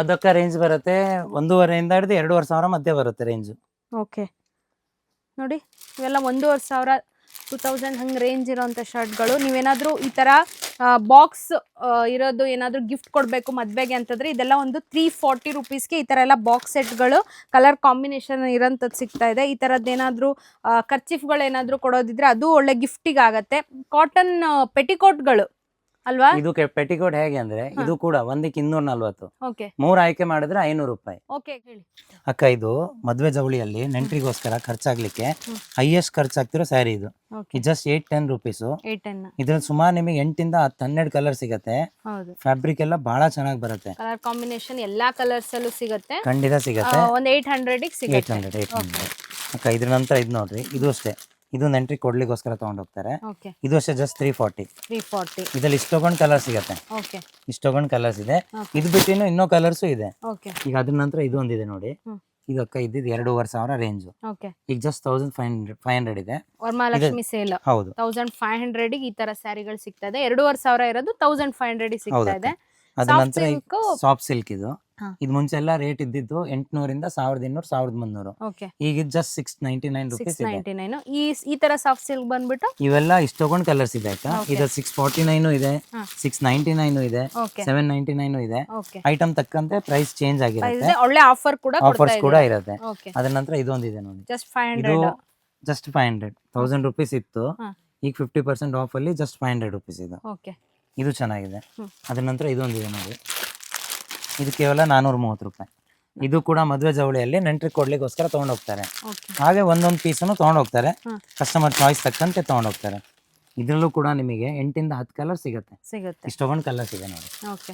ಅದಕ್ಕೆ ರೇಂಜ್ ಬರುತ್ತೆ. ಒಂದೂವರೆಯಿಂದ ಹಿಡಿದು ಎರಡೂವರೆ ಸಾವಿರ ಮಧ್ಯೆ ಬರುತ್ತೆ ರೇಂಜು ಓಕೆ ನೋಡಿ ಇವೆಲ್ಲ ಒಂದೂವರೆ ಸಾವಿರ ಟೂ ತೌಸಂಡ್ ಹಂಗೆ ರೇಂಜ್ ಇರೋವಂಥ ಶರ್ಟ್ಗಳು ನೀವೇನಾದರೂ ಈ ಥರ ಬಾಕ್ಸ್ ಇರೋದು ಏನಾದರೂ ಗಿಫ್ಟ್ ಕೊಡಬೇಕು ಮದುವೆಗೆ ಅಂತಂದರೆ ಇದೆಲ್ಲ ಒಂದು ತ್ರೀ ಫಾರ್ಟಿ ರುಪೀಸ್ಗೆ ಈ ಥರ ಎಲ್ಲ ಬಾಕ್ಸ್ ಸೆಟ್ಗಳು ಕಲರ್ ಕಾಂಬಿನೇಷನ್ ಇರೋಂಥದ್ದು ಸಿಗ್ತಾ ಇದೆ. ಈ ಥರದ್ದು ಏನಾದರೂ ಖರ್ಚಿಫ್ಗಳು ಏನಾದರೂ ಕೊಡೋದಿದ್ರೆ ಅದು ಒಳ್ಳೆ ಗಿಫ್ಟಿಗೆ ಆಗತ್ತೆ ಕಾಟನ್ ಪೆಟಿಕೋಟ್ಗಳು ಅಲ್ವಾ? ಇದು ಪೆಟಿಕೋಟ್ ಹೇಗೆ ಅಂದ್ರೆ ಇದು ಕೂಡ ಒಂದಕ್ಕೆ ಇನ್ನೂರ ನಲ್ವತ್ತು. ಓಕೆ. ಮೂರ್ ಆಯ್ಕೆ ಮಾಡಿದ್ರೆ ಐನೂರು ರೂಪಾಯಿ. ಓಕೆ ಹೇಳಿ ಅಕ್ಕ ಇದು ಮದ್ವೆ ಜವಳಿಯಲ್ಲಿ ನೆಂಟ್ರಿಗೋಸ್ಕರ ಖರ್ಚಾಗ್ಲಿಕ್ಕೆ. ಹೈಯೆಸ್ಟ್ ಖರ್ಚಾಗ್ತಿರೋ ಸ್ಯಾರಿ ಇದು. ಜಸ್ಟ್ ಏಟ್ ಟೆನ್ ರುಪೀಸ್ ಇದ್ರಲ್ಲಿ ಸುಮಾರು ನಿಮಗೆ ಎಂಟಿಂದ ಹತ್ತು ಹನ್ನೆರಡು ಕಲರ್ ಸಿಗತ್ತೆ. ಫ್ಯಾಬ್ರಿಕ್ ಎಲ್ಲ ಬಹಳ ಚೆನ್ನಾಗಿ ಬರುತ್ತೆ. ಕಲರ್ ಕಾಂಬಿನೇಷನ್ ಎಲ್ಲಾ ಕಲರ್ಸ್ ಅಲ್ಲೂ ಸಿಗುತ್ತೆ. ಖಂಡಿತ ಸಿಗತ್ತೆ. ಒಂದು ಏಟ್ ಹಂಡ್ರೆಡಿಗೆ ಏಟ್ ಸಿಗುತ್ತೆ. ಹಂಡ್ರೆಡ್ ಏಟ್ ಹಂಡ್ರೆಡ್ ಅಕ್ಕ ಇದ್ರ ನಂತರ ಇದು ನೋಡ್ರಿ. ಇದು ಅಷ್ಟೇ. ಇದು ಎಂಟ್ರಿ ಕೊಡ್ಲಿಕ್ಕೋಸ್ಕರ ತಗೊಂಡ್ ಹೋಗ್ತಾರೆ ಓಕೆ ಇದು ಅಷ್ಟೇ just three forty three forty ಇದ್ರಲ್ಲಿ ಇಷ್ಟೊಂದು ಕಲರ್ ಸಿಗತ್ತೆ. ಓಕೆ ಇಷ್ಟೊಂದು ಕಲರ್ಸ್ ಇದೆ. Okay. ಇದು ಬಿಟ್ಟಿನ ಇನ್ನು ಇನ್ನೂ ಕಲರ್ಸು ಇದೆ. ಓಕೆ ಈಗ ಅದ್ರ ನಂತರ ಇದು ಒಂದಿದೆ ನೋಡಿ. ಹ್ಮ್. ಇದು ಅಕ್ಕ ಇದ್ದಿದ್ದು ಎರಡೂವರೆ ಸಾವಿರ ರೇಂಜು ಓಕೆ ಈಗ just thousand five hundred five hundred ಇದೆ. ವರಮಹಾಲಕ್ಷ್ಮಿ ಸೇಲ್ ಹೌದು. ತೌಸಂಡ್ ಫೈವ್ ಹಂಡ್ರೆಡ್ ಈ ತರ ಸ್ಯಾರಿಗಳು ಸಿಗ್ತಾ ಇದೆ. ಎರಡೂವರೆ ಸಾವಿರ ಇರೋದು ತೌಸಂಡ್ ಫೈವ್ ಹಂಡ್ರೆಡ್ ಸಿಗ್ತಾ ಹೌದಕ್ಕ. ಇದೆ. Soft ನಂತರ ಸಾಫ್ಟ್ ಸಿಲ್ಕ್ ಇದು. ಇದು ಮುಂಚೆ ಎಲ್ಲ ರೇಟ್ ಇದ್ದಿದ್ದು ಎಂಟ್ನೂರಿಂದ ಸಾವಿರದ ಇನ್ನೂರು ಸಾವಿರದ ಮುನ್ನೂರು. ಈಗ ಇದು just six ninety nine rupees ಈ ಈ ತರ ಸಾಫ್ಟ್ ಸಿಲ್ಕ್ ಬಂದ್ಬಿಟ್ಟು? ಇವೆಲ್ಲ ಇಷ್ಟೊಂದು ಕಲರ್ಸ್ ಇದೆ ಆಯ್ತಾ? ಇದು ಸಿಕ್ಸ್ ಫಾರ್ಟಿ ನೈನು ಇದೆ. ಸಿಕ್ಸ್ ನೈಂಟಿ ನೈನು ಇದೆ ಸೆವೆನ್ ನೈಂಟಿ ನೈನು ಇದೆ. ಐಟಮ್ ತಕ್ಕಂತೆ ಪ್ರೈಸ್ ಚೇಂಜ್ ಆಗಿರುತ್ತೆ. ಒಳ್ಳೆ ಆಫರ್ ಕೂಡ ಆಫರ್ಸ್ ಕೂಡ ಇರುತ್ತೆ. ಅದರ ನಂತರ ಇದೊಂದಿದೆ ನೋಡಿ. Just five hundred just five hundred thousand rupees ಇತ್ತು. ಈಗ ಫಿಫ್ಟಿ ಪರ್ಸೆಂಟ್ ಆಫ್ ಅಲ್ಲಿ ಜಸ್ಟ್ ಫೈವ್ ಹಂಡ್ರೆಡ್ ರುಪೀಸ್ ಇದೆ. ಇದು ಚೆನ್ನಾಗಿದೆ. ಅದ್ರ ನಂತರ ಇದೊಂದಿದೆ ನೋಡಿ. ಇದು ಕೇವಲ ನಾನೂರ ಮೂವತ್ತು ರೂಪಾಯಿ. ಇದು ಕೂಡ ಮದುವೆ ಜವಳಿಯಲ್ಲಿ ನೆಂಟ್ರಿಗೆ ಕೊಡ್ಲಿಕ್ಕೋಸ್ಕರ ತಗೊಂಡೋಗ್ತಾರೆ ಹಾಗೆ ಒಂದೊಂದು ಪೀಸನ್ನು ತಗೊಂಡ್ ಹೋಗ್ತಾರೆ. ಕಸ್ಟಮರ್ ಚಾಯ್ಸ್ ತಕ್ಕಂತೆ ತಗೊಂಡೋಗ್ತಾರೆ ಇದರಲ್ಲೂ ಇದ್ರಲ್ಲೂ ಕೂಡ ನಿಮಗೆ ಎಂಟಿಂದ ಹತ್ತು ಕಲರ್ ಸಿಗುತ್ತೆ. ಸಿಗುತ್ತೆ. ಇಷ್ಟೊಂದು ಕಲರ್ಸ್ ಇದೆ ನೋಡಿ. ಓಕೆ.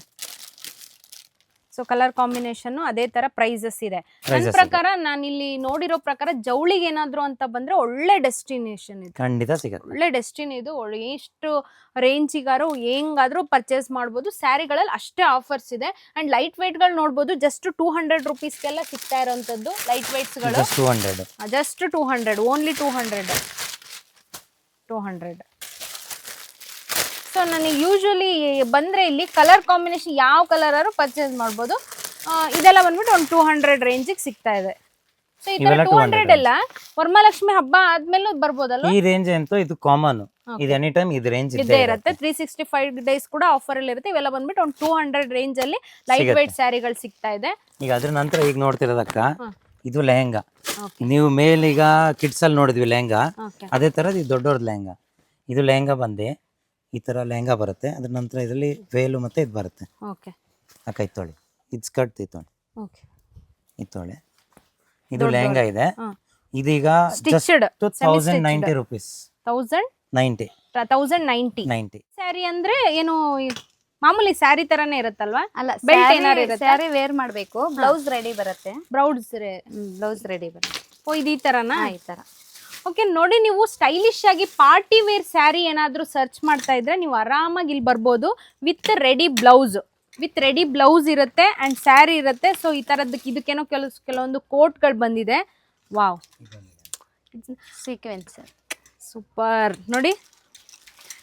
ಸೊ ಕಲರ್ ಕಾಂಬಿನೇಷನ್ ಅದೇ ತರ ಪ್ರೈಸಸ್ ಇದೆ. ನನ್ನ ಪ್ರಕಾರ ನಾನು ಇಲ್ಲಿ ನೋಡಿರೋ ಪ್ರಕಾರ ಜೌಳಿಗೆ ಏನಾದ್ರು ಅಂತ ಬಂದ್ರೆ ಒಳ್ಳೆ ಡೆಸ್ಟಿನೇಷನ್ ಇದು. ಖಂಡಿತ ಸಿಗುತ್ತೆ. ಒಳ್ಳೆ ಡೆಸ್ಟಿನ್ ಇದು. ಎಷ್ಟು ರೇಂಜಿಗಾರು ಹೆಂಗಾದ್ರೂ ಪರ್ಚೇಸ್ ಮಾಡ್ಬೋದು. ಸ್ಯಾರಿಗಳಲ್ಲಿ ಅಷ್ಟೇ ಆಫರ್ಸ್ ಇದೆ. ಅಂಡ್ ಲೈಟ್ಗಳು ನೋಡ್ಬೋದು. ಜಸ್ಟ್ ಟೂ ಹಂಡ್ರೆಡ್ ರುಪೀಸ್ಗೆಲ್ಲ ಸಿಗ್ತಾ ಇರೋಂಥದ್ದು ಲೈಟ್ಗಳು. Two hundred just two hundred only two hundred two hundred so ನನಗೆ ಯೂಶ್ವಲಿ ಬಂದರೆ ಇಲ್ಲಿ ಕಲರ್ ಕಾಂಬಿನೇಷನ್ ಯಾವ ಕಲರ್ ಆದ್ರೂ ಪರ್ಚೇಸ್ ಮಾಡ್ಬೋದು. ಇದೆಲ್ಲ ಬಂದ್ಬಿಟ್ಟು ಒಂದು ಟೂ ಹಂಡ್ರೆಡ್ ರೇಂಜಿಗೆ ಸಿಗ್ತಾ ಇದೆ. ಸೊ ಈ ಥರ ಟೂ 200 ಹಂಡ್ರೆಡ್ ಎಲ್ಲ ವರಮಹಾಲಕ್ಷ್ಮಿ ಹಬ್ಬ ಆದ್ಮೇಲೆ ಬರ್ಬೋದಲ್ಲ ಈ ರೇಂಜ್ ಅಂತೂ ಇದು ಕಾಮನ್ ಇದು ಎನಿ ಟೈಮ್ ಇದು ರೇಂಜ್ ಇದ್ದೇ ಇರುತ್ತೆ. ತ್ರೀ ಸಿಕ್ಸ್ಟಿ ಫೈವ್ ಡೇಸ್ ಕೂಡ ಆಫರ್ ಅಲ್ಲಿ ಇರುತ್ತೆ. ಇವೆಲ್ಲ ಬಂದ್ಬಿಟ್ಟು ಒಂದು ಟೂ ಹಂಡ್ರೆಡ್ ರೇಂಜ್ ಅಲ್ಲಿ ಲೈಟ್. ವೈಟ್ ಸ್ಯಾರಿಗಳು ಸಿಗ್ತಾ ಇದೆ. ಈಗ ಅದ್ರ ನಂತರ ಈಗ ನೋಡ್ತಿರೋದಕ್ಕ ಇದು ಲೆಹಂಗಾ. ನೀವು ನೀವು ಮೇಲೀಗ ಕಿಡ್ಸ್ ಅಲ್ಲಿ ನೋಡಿದ್ವಿ ಲೆಹಂಗಾ. ಅದೇ ತರದ್ ಇದು ದೊಡ್ಡವ್ರದ್ದು ಲೆಹಂಗಾ. ಇದು ಲೆಹಂಗಾ ಬಂದು. ಈ ತರ ಲೆಹಂಗಾ ಬರುತ್ತೆ. ಅದ್ರ ನಂತರ ಇದರಲ್ಲಿ ವೇಲು ಮತ್ತೆ ಇದು ಬರುತ್ತೆ. ಓಕೆ. ತೊಳಿ. ಇತ್ತೊಳಿ ಇದು ಸ್ಕರ್ಟ್ ಇತ್ತೊಳಿ ಓಕೆ. ಇತ್ತೊಳೆ ಇದು ಲೆಹಂಗಾ ಇದೆ. ಇದೀಗ Stitched, thousand ninety rupees thousand ninety thousand ninety ninety saree ಅಂದ್ರೆ ಏನು ಈ ಮಾಮೂಲಿ ಸ್ಯಾರಿ ತರಾನೇ ಇರುತ್ತಲ್ವಾ? ಅಲ್ಲ Belt ಏನಾರು ಇರುತ್ತೆ? ಸ್ಯಾರಿ ವೇರ್ ಮಾಡ್ಬೇಕು. ಬ್ಲೌಸ್ ರೆಡಿ ಬರುತ್ತೆ. ಬ್ರೌಡ್ಸ್ ಬ್ಲೌಸ್ ರೆಡಿ ಬರುತ್ತೆ. ಓ ಇದು ಈ ತರನಾ? ಈ ತರ. ಓಕೆ ನೋಡಿ ನೀವು ಸ್ಟೈಲಿಶ್ ಆಗಿ ಪಾರ್ಟಿ ವೇರ್ ಸ್ಯಾರಿ ಏನಾದರೂ ಸರ್ಚ್ ಮಾಡ್ತಾ ಇದ್ರೆ ನೀವು ಆರಾಮಾಗಿ ಇಲ್ಲಿ ಬರ್ಬೋದು with ready blouse with ready blouse ಇರುತ್ತೆ ಆ್ಯಂಡ್ ಸ್ಯಾರಿ ಇರುತ್ತೆ. ಸೊ ಈ ಥರದ್ದಕ್ಕೆ ಇದಕ್ಕೇನೋ ಕೆಲವು ಕೆಲವೊಂದು ಕೋಟ್ಗಳು ಬಂದಿದೆ. ವಾವ್ ಸೀಕ್ವೆನ್ಸ್ ಸೂಪರ್ ನೋಡಿ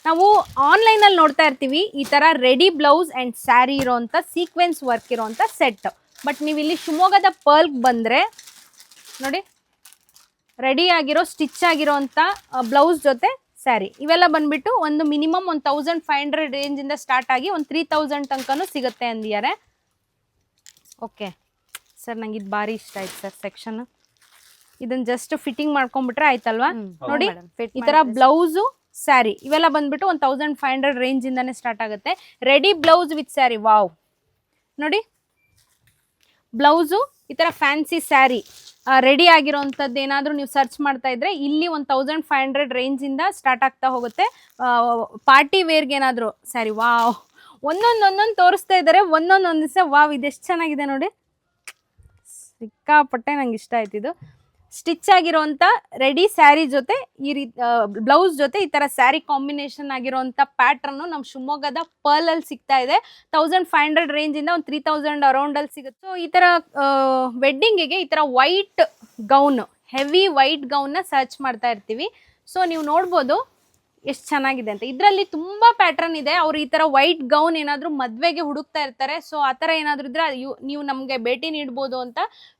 ನಾವು ಆನ್ಲೈನಲ್ಲಿ ನೋಡ್ತಾ ಇರ್ತೀವಿ ಈ ಥರ ರೆಡಿ ಬ್ಲೌಸ್ ಆ್ಯಂಡ್ ಸ್ಯಾರಿ ಇರೋವಂಥ ಸೀಕ್ವೆನ್ಸ್ ವರ್ಕ್ ಇರೋವಂಥ ಸೆಟ್ ಬಟ್ ನೀವು ಇಲ್ಲಿ ಶಿವಮೊಗ್ಗದ ಪರ್ಲ್ಗೆ ಬಂದರೆ ನೋಡಿ ರೆಡಿ ಆಗಿರೋ ಸ್ಟಿಚ್ ಆಗಿರೋಂಥ ಬ್ಲೌಸ್ ಜೊತೆ ಸ್ಯಾರಿ ಇವೆಲ್ಲ ಬಂದ್ಬಿಟ್ಟು ಒಂದು ಮಿನಿಮಮ್ ಒಂದು ತೌಸಂಡ್ ಫೈವ್ ಹಂಡ್ರೆಡ್ ರೇಂಜಿಂದ ಸ್ಟಾರ್ಟ್ ಆಗಿ ಒಂದು ತ್ರೀ ತೌಸಂಡ್ ತನಕನೂ ಸಿಗುತ್ತೆ ಅಂದಿದ್ದಾರೆ. ಓಕೆ ಸರ್ ನಂಗೆ ಇದು ಭಾರಿ ಇಷ್ಟ ಆಯ್ತು ಸರ್ ಸೆಕ್ಷನ್ ಇದನ್ನ ಜಸ್ಟ್ ಫಿಟ್ಟಿಂಗ್ ಮಾಡ್ಕೊಂಡ್ಬಿಟ್ರೆ ಆಯ್ತಲ್ವಾ? ನೋಡಿ ಈ ತರ ಬ್ಲೌಸು ಸ್ಯಾರಿ ಇವೆಲ್ಲ ಬಂದ್ಬಿಟ್ಟು ಒಂದು ತೌಸಂಡ್ ಫೈವ್ ಹಂಡ್ರೆಡ್ ರೇಂಜ್ ಇಂದಾನೆ ಸ್ಟಾರ್ಟ್ ಆಗುತ್ತೆ. Ready blouse with saree wow ನೋಡಿ ಬ್ಲೌಸು ಈ ಥರ ಫ್ಯಾನ್ಸಿ ಸ್ಯಾರಿ ರೆಡಿ ಆಗಿರೋವಂಥದ್ದು ಏನಾದರೂ ನೀವು ಸರ್ಚ್ ಮಾಡ್ತಾ ಇದ್ರೆ ಇಲ್ಲಿ ಒಂದು ತೌಸಂಡ್ ಫೈವ್ ಹಂಡ್ರೆಡ್ ರೇಂಜಿಂದ ಸ್ಟಾರ್ಟ್ ಆಗ್ತಾ ಹೋಗುತ್ತೆ. ಪಾರ್ಟಿ ವೇರ್ಗೆ ಏನಾದರೂ ಸ್ಯಾರಿ ವಾವ್ ಒಂದೊಂದು ಒಂದೊಂದು ತೋರಿಸ್ತಾ ಇದ್ದಾರೆ ಒಂದೊಂದು ಒಂದು ದಿವಸ ವಾವ್ ಇದೆಷ್ಟು ಚೆನ್ನಾಗಿದೆ ನೋಡಿ. ಸಿಕ್ಕಾಪಟ್ಟೆ ನಂಗೆ ಇಷ್ಟ ಆಯ್ತಿದು ಸ್ಟಿಚ್ ಆಗಿರೋಂಥ ರೆಡಿ ಸ್ಯಾರಿ ಜೊತೆ ಈ ರೀತಿ ಬ್ಲೌಸ್ ಜೊತೆ ಈ ಥರ ಸ್ಯಾರಿ ಕಾಂಬಿನೇಷನ್ ಆಗಿರೋಂಥ ಪ್ಯಾಟ್ರನ್ನು ನಮ್ಮ ಶಿವಮೊಗ್ಗದ ಪರ್ಲಲ್ಲಿ ಸಿಗ್ತಾ ಇದೆ. ತೌಸಂಡ್ ಫೈವ್ ಹಂಡ್ರೆಡ್ ರೇಂಜಿಂದ ಒಂದು ತ್ರೀ ತೌಸಂಡ್ ಅರೌಂಡಲ್ಲಿ ಸಿಗುತ್ತೆ. ಸೊ ಈ ಥರ ವೆಡ್ಡಿಂಗಿಗೆ ಈ ಥರ ವೈಟ್ ಗೌನ್ ಹೆವಿ ವೈಟ್ ಗೌನ್ನ ಸರ್ಚ್ ಮಾಡ್ತಾ ಇರ್ತೀವಿ. ಸೊ ನೀವು ನೋಡ್ಬೋದು ಎಷ್ಟು ಚೆನ್ನಾಗಿದೆ ಅಂತ. ಇದರಲ್ಲಿ ತುಂಬ ಪ್ಯಾಟರ್ನ್ ಇದೆ. ಅವ್ರು ಈ ಥರ ವೈಟ್ ಗೌನ್ ಏನಾದರೂ ಮದುವೆಗೆ ಹುಡುಕ್ತಾ ಇರ್ತಾರೆ. ಸೊ ಆ ಥರ ಏನಾದರೂ ಇದ್ರೆ ನೀವು ನಮಗೆ ಭೇಟಿ ನೀಡ್ಬೋದು ಅಂತ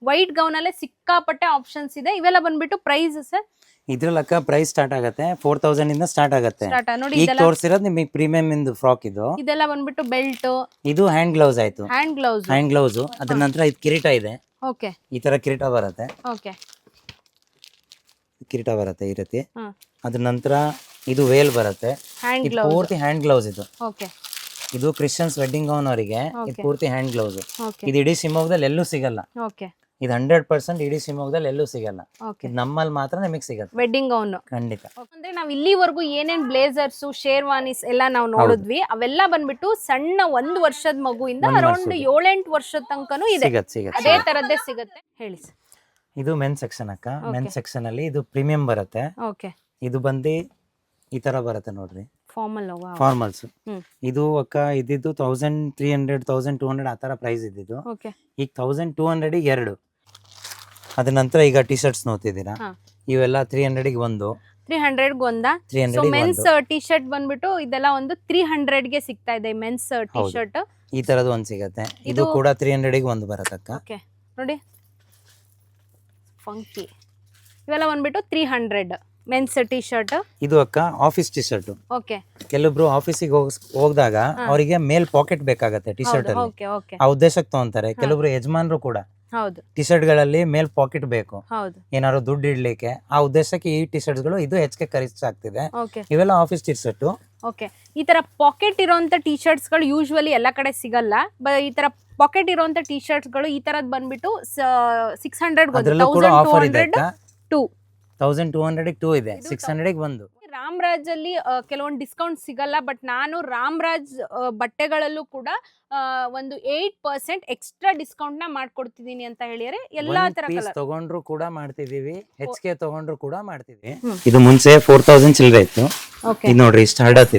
ವೈಟ್ ಗೌನಲ್ಲೇ ಸಿಕ್ಕಾಪಟ್ಟೆ ಆಪ್ಷನ್ಸ್ ಇದೆ. ಇವೆಲ್ಲ ಬಂದ್ಬಿಟ್ಟು ಪ್ರೈಸ್ ಸರ್? ಇದ್ರಲ್ಲಿ ಅಕ್ಕ ಪ್ರೈಸ್ ಸ್ಟಾರ್ಟ್ ಆಗುತ್ತೆ. ಫೋರ್ ತೌಸಂಡ್ ಇಂದ ಸ್ಟಾರ್ಟ್ ಆಗುತ್ತೆ. ಸ್ಟಾರ್ಟ್ ನೋಡಿ ಈಗ ಇದೆಲ್ಲ ತೋರಿಸಿರೋದು ನಿಮಗೆ ಪ್ರೀಮಿಯಂ ಇಂದು ಫ್ರಾಕ್ ಇದು. ಇದೆಲ್ಲ ಬಂದ್ಬಿಟ್ಟು ಬೆಲ್ಟ್ ಇದು ಹ್ಯಾಂಡ್ ಗ್ಲೌಸ್ ಆಯ್ತು. ಹ್ಯಾಂಡ್ ಗ್ಲೌಸ್ ಹ್ಯಾಂಡ್ ಗ್ಲೌಸ್ ಅದ್ರ ನಂತರ ಇದು ಕಿರೀಟ ಇದೆ. ಓಕೆ ಈ ತರ ಕಿರೀಟ ಬರುತ್ತೆ. ಓಕೆ ಕಿರೀಟ ಬರುತ್ತೆ ಈ ರೀತಿ. ಹಾಂ. ಅದ್ರ ನಂತರ ಇದು ವೇಲ್ ಬರುತ್ತೆ. ಇದು ಪೂರ್ತಿ ಹ್ಯಾಂಡ್ ಗ್ಲೌಸ್ ಇದು. ಓಕೆ. ಇದು ಕ್ರಿಶ್ಚಿಯನ್ಸ್ ವೆಡ್ಡಿಂಗ್ ಗೌನ್ ಅವರಿಗೆ ಇದು ಪೂರ್ತಿ ಹ್ಯಾಂಡ್ ಗ್ಲೌಸ್ ಇದು ಇಡೀ ಶಿವಮೊಗ್ಗದಲ್ಲಿ ಎಲ್ಲೂ ಸಿಗಲ್ಲ. ಓಕೆ. ಇದು ಹಂಡ್ರೆಡ್ ಪರ್ಸೆಂಟ್ ಇಡೀ ಶಿವಮೊಗ್ಗದಲ್ಲಿ ಎಲ್ಲೂ ಸಿಗಲ್ಲ. ಇದು ನಮ್ಮಲ್ಲಿ ಮಾತ್ರ ನಿಮಗೆ ಸಿಗುತ್ತೆ. ವೆಡ್ಡಿಂಗ್ ಗೌನ್ ಖಂಡಿತ. ಅಂದ್ರೆ ನಾವು ಇಲ್ಲಿವರೆಗೂ ಏನೇನ್ ಬ್ಲೇಸರ್ಸ್ ಶೇರ್ವಾನೀಸ್ ಎಲ್ಲ ನಾವು ನೋಡಿದ್ವಿ. ಅವೆಲ್ಲ ಬಂದ್ಬಿಟ್ಟು ಸಣ್ಣ ಒಂದು ವರ್ಷದ ಮಗುವಿಂದ ಅರೌಂಡ್. ಏಳೆಂಟು ವರ್ಷದ ತನಕನೂ ಇದೆ. ಸಿಗತ್ತೆ ಸಿಗತ್ತೆ. ಅದೇ ತರದ್ದೇ ಸಿಗುತ್ತೆ. ಹೇಳಿ ಇದು ಮೆನ್ ಸೆಕ್ಷನ್ ಅಕ್ಕ. ಮೆನ್ ಸೆಕ್ಷನ್ ಅಲ್ಲಿ ಇದು ಪ್ರೀಮಿಯಂ ಬರುತ್ತೆ. ಓಕೆ. ಇದು ಬಂದು ಈ ತರ ಬರುತ್ತೆ ನೋಡ್ರಿ. ಫಾರ್ಮಲ್ ಫಾರ್ಮಲ್ಸ್ ಇದು ಅಕ್ಕ ಇದ್ದಿದ್ದು thousand three hundred thousand two hundred ಆ ತರ ಪ್ರೈಸ್ ಇದ್ದಿದ್ದು. ಓಕೆ ಈಗ ತೌಸಂಡ್ ಟೂ ಹಂಡ್ರೆಡ್ ಎರಡು. ಅದ ನಂತರ ಈಗ ಟಿ ಶರ್ಟ್ಸ್ ನೋಡ್ತಿದ್ದೀರಾ ಇವೆಲ್ಲ ತ್ರೀ ಹಂಡ್ರೆಡ್ ಒಂದು. ತ್ರೀ ಹಂಡ್ರೆಡ್ ಒಂದ? ಸೊ ಹಂಡ್ರೆಡಿಗೆ ಮೆನ್ಸ್ ಟಿ ಶರ್ಟ್ ಬಂದ್ಬಿಟ್ಟು ಇದೆಲ್ಲ ಒಂದು ತ್ರೀ ಹಂಡ್ರೆಡ್ಗೆ ಸಿಗ್ತಾ ಇದೆ ಮೆನ್ಸ್ ಟಿ ಶರ್ಟ್ ಈ ಥರದ್ದು ಒಂದ್ ಸಿಗತ್ತೆ. ಇದು ಕೂಡ ತ್ರೀ ಹಂಡ್ರೆಡಿಗೆ ಒಂದು ಬರತ್ತಕ್ಕ ಓಕೆ ನೋಡಿ. ಫಂಕಿ ಇವೆಲ್ಲ ಬಂದ್ಬಿಟ್ಟು three hundred men's T shirt ಇದು ಅಕ್ಕ ಆಫೀಸ್ ಟಿ ಶರ್ಟ್ ಓಕೆ ಕೆಲವೊಬ್ರು ಆಫೀಸಿಗೆ ಹೋಗ್ ಹೋಗಿದಾಗ ಅವರಿಗೆ ಮೇಲ್ ಪಾಕೆಟ್ ಬೇಕಾಗತ್ತೆ ಟಿ ಶರ್ಟ್ ಅಲ್ಲಿ. ಓಕೆ ಓಕೆ ಆ ಉದ್ದೇಶಕ್ಕೆ ತಗೊಂತಾರೆ. ಕೆಲವೊಬ್ರು ಯಜಮಾನರು ಕೂಡ ಹೌದು. ಶರ್ಟ್ಗಳಲ್ಲಿ ಮೇಲ್ ಪಾಕೆಟ್ ಬೇಕು. ಹೌದು. ಏನಾದ್ರು ದುಡ್ಡು ಇಡ್ಲಿಕ್ಕೆ ಆ ಉದ್ದೇಶಕ್ಕೆ ಈ ಟಿ ಶರ್ಟ್ಗಳು ಇದು ಹೆಚ್ಚಿಗೆ ಖರೀದಿಸಾಗ್ತಿದೆ. ಇವೆಲ್ಲ ಆಫೀಸ್ ಟಿ ಶರ್ಟ್ ಓಕೆ ಈ ತರ ಪಾಕೆಟ್ ಇರೋಂಥ ಟಿ ಶರ್ಟ್ಸ್ಗಳು ಯೂಶುವಲಿ ಎಲ್ಲ ಕಡೆ ಸಿಗಲ್ಲ. ಈ ತರ ಪಾಕೆಟ್ ಇರೋಂಥ ಟಿ ಶರ್ಟ್ಸ್ಗಳು ಈ ತರದ್ ಬಂದ್ಬಿಟ್ಟು six hundred two thousand two hundred two ಇದೆ ಸಿಕ್ಸ್ ಹಂಡ್ರೆಡ್ ಒಂದು. ರಾಮ್ರಾಜ್ ಅಲ್ಲಿ ಕೆಲವೊಂದು ಡಿಸ್ಕೌಂಟ್ ಸಿಗಲ್ಲ ಬಟ್ ನಾನು ರಾಮರಾಜ್ ಬಟ್ಟೆಗಳಲ್ಲೂ ಕೂಡ ಒಂದು ಏಯ್ಟ್ ಪರ್ಸೆಂಟ್ ಎಕ್ಸ್ಟ್ರಾ ಡಿಸ್ಕೌಂಟ್ನ ಮಾಡ್ಕೊಡ್ತಿದೀನಿ ಅಂತ ಹೇಳಿದ್ರೆ ಎಲ್ಲಾ ತರ ತಗೊಂಡ್ರು ಕೂಡ ಮಾಡ್ತಿದೀವಿ ಹೆಚ್ಚಿಗೆ ತಗೊಂಡ್ರು ಕೂಡ ಮಾಡ್ತಿದೀವಿ ಇದು ಮುಂಚೆ ಫೋರ್ ತೌಸಂಡ್ ಚಿಲ್ಲರೆ ಇತ್ತು. ಇದು ನೋಡ್ರಿ ಇದು. ಹರ್ಡತ್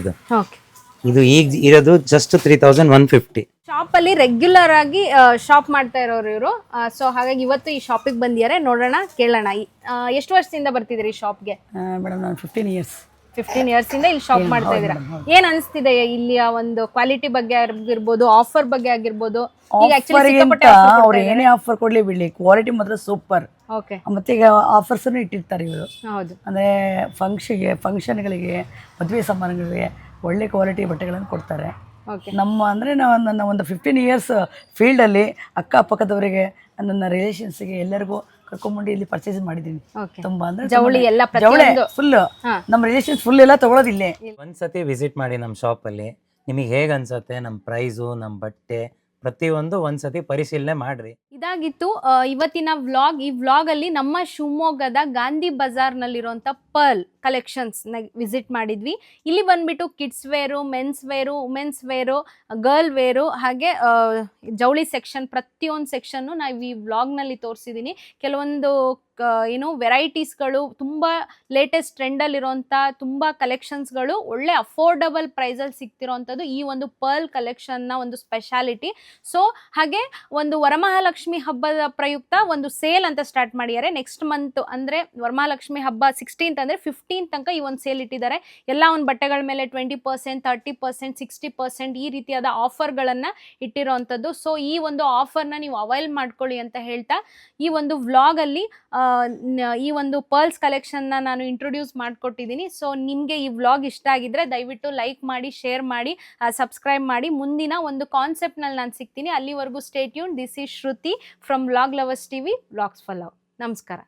ಇದು ಈಗ ಇರೋದು just three thousand one fifty shop ಅಲ್ಲಿ ರೆಗ್ಯುಲರ್ ಆಗಿ ಶಾಪ್ ಮಾಡ್ತಾ ಇರೋರು ಇವರು. ಸೊ ಹಾಗಾಗಿ ಇವತ್ತು ಈ ಶಾಪಿಗೆ ಬಂದಿದ್ದಾರೆ. ನೋಡೋಣ ಕೇಳೋಣ. ಈ- ಆ, ಎಷ್ಟು ವರ್ಷದಿಂದ ಬರ್ತಿದ್ರಿ ಶಾಪ್ಗೆ ಮೇಡಮ್ ನಾನು ಫಿಫ್ಟೀನ್ ಇಯರ್ಸ್ ಫಿಫ್ಟೀನ್ ಇಯರ್ಸ್ ಇಂದ ಇಲ್ಲಿ ಶಾಪ್ ಮಾಡ್ತಾ ಇದ್ದೀರಾ? ಏನ್ ಅನಿಸ್ತಿದೆ ಇಲ್ಲಿಯ ಒಂದು ಕ್ವಾಲಿಟಿ ಬಗ್ಗೆ ಆಗಿರ್ಬೋದು ಆಫರ್ ಬಗ್ಗೆ ಆಗಿರ್ಬೋದು? ಈಗ actually ಸಿಕ್ಕಾಪಟ್ಟೆ offer ಅವ್ರು ಕೊಡ್ತಾ ಏನೇ ಆಫರ್ ಕೊಡ್ಲಿ ಬಿಡ್ಲಿ ಕ್ವಾಲಿಟಿ ಮಾತ್ರ ಸೂಪರ್ ಓಕೆ ಮತ್ತೆ ಈಗ ಆಫರ್ಸ್ ಇಟ್ಟಿರ್ತಾರೆ ಇವರು. ಹೌದು. ಅಂದ್ರೆ ಫಂಕ್ಷನ್ಗೆ ಫಂಕ್ಷನ್ಗಳಿಗೆ ಮದುವೆ ಸಮಾರಂಭಗಳಿಗೆ ಒಳ್ಳೆ ಕ್ವಾಲಿಟಿ ಬಟ್ಟೆಗಳನ್ನು ಕೊಡ್ತಾರೆ. ನಮ್ಮ ಅಂದರೆ ನಾವು ನನ್ನ ಒಂದು ಫಿಫ್ಟೀನ್ ಇಯರ್ಸ್ ಫೀಲ್ಡಲ್ಲಿ ಅಕ್ಕಪಕ್ಕದವರಿಗೆ ನನ್ನ ರಿಲೇಷನ್ಸ್ಗೆ ಎಲ್ಲರಿಗೂ ಕರ್ಕೊಂಬಂದು ಇಲ್ಲಿ ಪರ್ಚೇಸ್ ಮಾಡಿದ್ದೀನಿ ತುಂಬಾ ಅಂದ್ರೆ ಜವಳಿ ಎಲ್ಲ ಜವಳಿ ಫುಲ್. ನಮ್ಮ ರಿಲೇಷನ್ಸ್ ಫುಲ್ ಎಲ್ಲ ತಗೊಳ್ಳೋದಿಲ್ಲೇ ಒಂದ್ಸತಿ ವಿಸಿಟ್ ಮಾಡಿ ನಮ್ಮ ಶಾಪಲ್ಲಿ ನಿಮಗೆ ಹೇಗೆ ಅನ್ಸುತ್ತೆ ನಮ್ಮ ಪ್ರೈಸು ನಮ್ಮ ಬಟ್ಟೆ ಪ್ರತಿಯೊಂದು ಒಂದ್ಸತಿ ಪರಿಶೀಲನೆ ಮಾಡ್ರಿ. ಇದಾಗಿತ್ತು ಇವತ್ತಿನ ವ್ಲಾಗ್ ಈ ವ್ಲಾಗ್ ಅಲ್ಲಿ ನಮ್ಮ ಶಿವಮೊಗ್ಗದ ಗಾಂಧಿ ಬಜಾರ್ ನಲ್ಲಿರುವಂತ ಪರ್ಲ್. ಕಲೆಕ್ಷನ್ಸ್ ವಿಸಿಟ್ ಮಾಡಿದ್ವಿ. ಇಲ್ಲಿ ಬಂದ್ಬಿಟ್ಟು kids wear men's wear women's wear girl wear ಹಾಗೆ ಜವಳಿ ಸೆಕ್ಷನ್ ಪ್ರತಿಯೊಂದು ಸೆಕ್ಷನ್ನು ನಾವು ಈ ವ್ಲಾಗ್ನಲ್ಲಿ ತೋರಿಸಿದ್ದೀನಿ ಕೆಲವೊಂದು ಏನು ವೆರೈಟೀಸ್ಗಳು ತುಂಬ ಲೇಟೆಸ್ಟ್ ಟ್ರೆಂಡಲ್ಲಿರುವಂಥ ತುಂಬ ಕಲೆಕ್ಷನ್ಸ್ಗಳು ಒಳ್ಳೆ ಅಫೋರ್ಡಬಲ್ ಪ್ರೈಸಲ್ಲಿ ಸಿಗ್ತಿರೋವಂಥದ್ದು ಈ ಒಂದು ಪರ್ಲ್ ಕಲೆಕ್ಷನ್ನ ಒಂದು ಸ್ಪೆಷಾಲಿಟಿ ಸೊ ಹಾಗೆ ಒಂದು ವರಮಹಾಲಕ್ಷ್ಮಿ ಹಬ್ಬದ ಪ್ರಯುಕ್ತ ಒಂದು ಸೇಲ್ ಅಂತ ಸ್ಟಾರ್ಟ್ ಮಾಡಿದ್ದಾರೆ. ನೆಕ್ಸ್ಟ್ ಮಂತ್ ಅಂದರೆ ವರಮಹಾಲಕ್ಷ್ಮಿ ಹಬ್ಬ ಸಿಕ್ಸ್ಟೀನ್ತ್ ಅಂದರೆ ಫಿಫ್ಟೀನ್ ತನಕ ಈ ಒಂದು ಸೇಲ್ ಇಟ್ಟಿದ್ದಾರೆ. ಎಲ್ಲ ಒಂದು ಬಟ್ಟೆಗಳ ಮೇಲೆ twenty percent thirty percent sixty percent ಈ ರೀತಿಯಾದ ಆಫರ್ಗಳನ್ನು ಇಟ್ಟಿರೋವಂಥದ್ದು ಸೊ ಈ ಒಂದು ಆಫರ್ನ ನೀವು ಅವೈಲ್ ಮಾಡ್ಕೊಳ್ಳಿ ಅಂತ ಹೇಳ್ತಾ, ಈ ಒಂದು ವ್ಲಾಗಲ್ಲಿ ಈ ಒಂದು ಪರ್ಲ್ಸ್ ಕಲೆಕ್ಷನ್ನ ನಾನು ಇಂಟ್ರೊಡ್ಯೂಸ್ ಮಾಡಿಕೊಟ್ಟಿದ್ದೀನಿ. ಸೊ ನಿಮಗೆ ಈ ವ್ಲಾಗ್ ಇಷ್ಟ ಆಗಿದ್ರೆ ದಯವಿಟ್ಟು ಲೈಕ್ ಮಾಡಿ ಶೇರ್ ಮಾಡಿ ಸಬ್ಸ್ಕ್ರೈಬ್ ಮಾಡಿ. ಮುಂದಿನ ಒಂದು ಕಾನ್ಸೆಪ್ಟ್ನಲ್ಲಿ ನಾನು ಸಿಗ್ತೀನಿ. ಅಲ್ಲಿವರೆಗೂ stay tuned this is Shruti from vlog lovers TV vlogs follow ನಮಸ್ಕಾರ.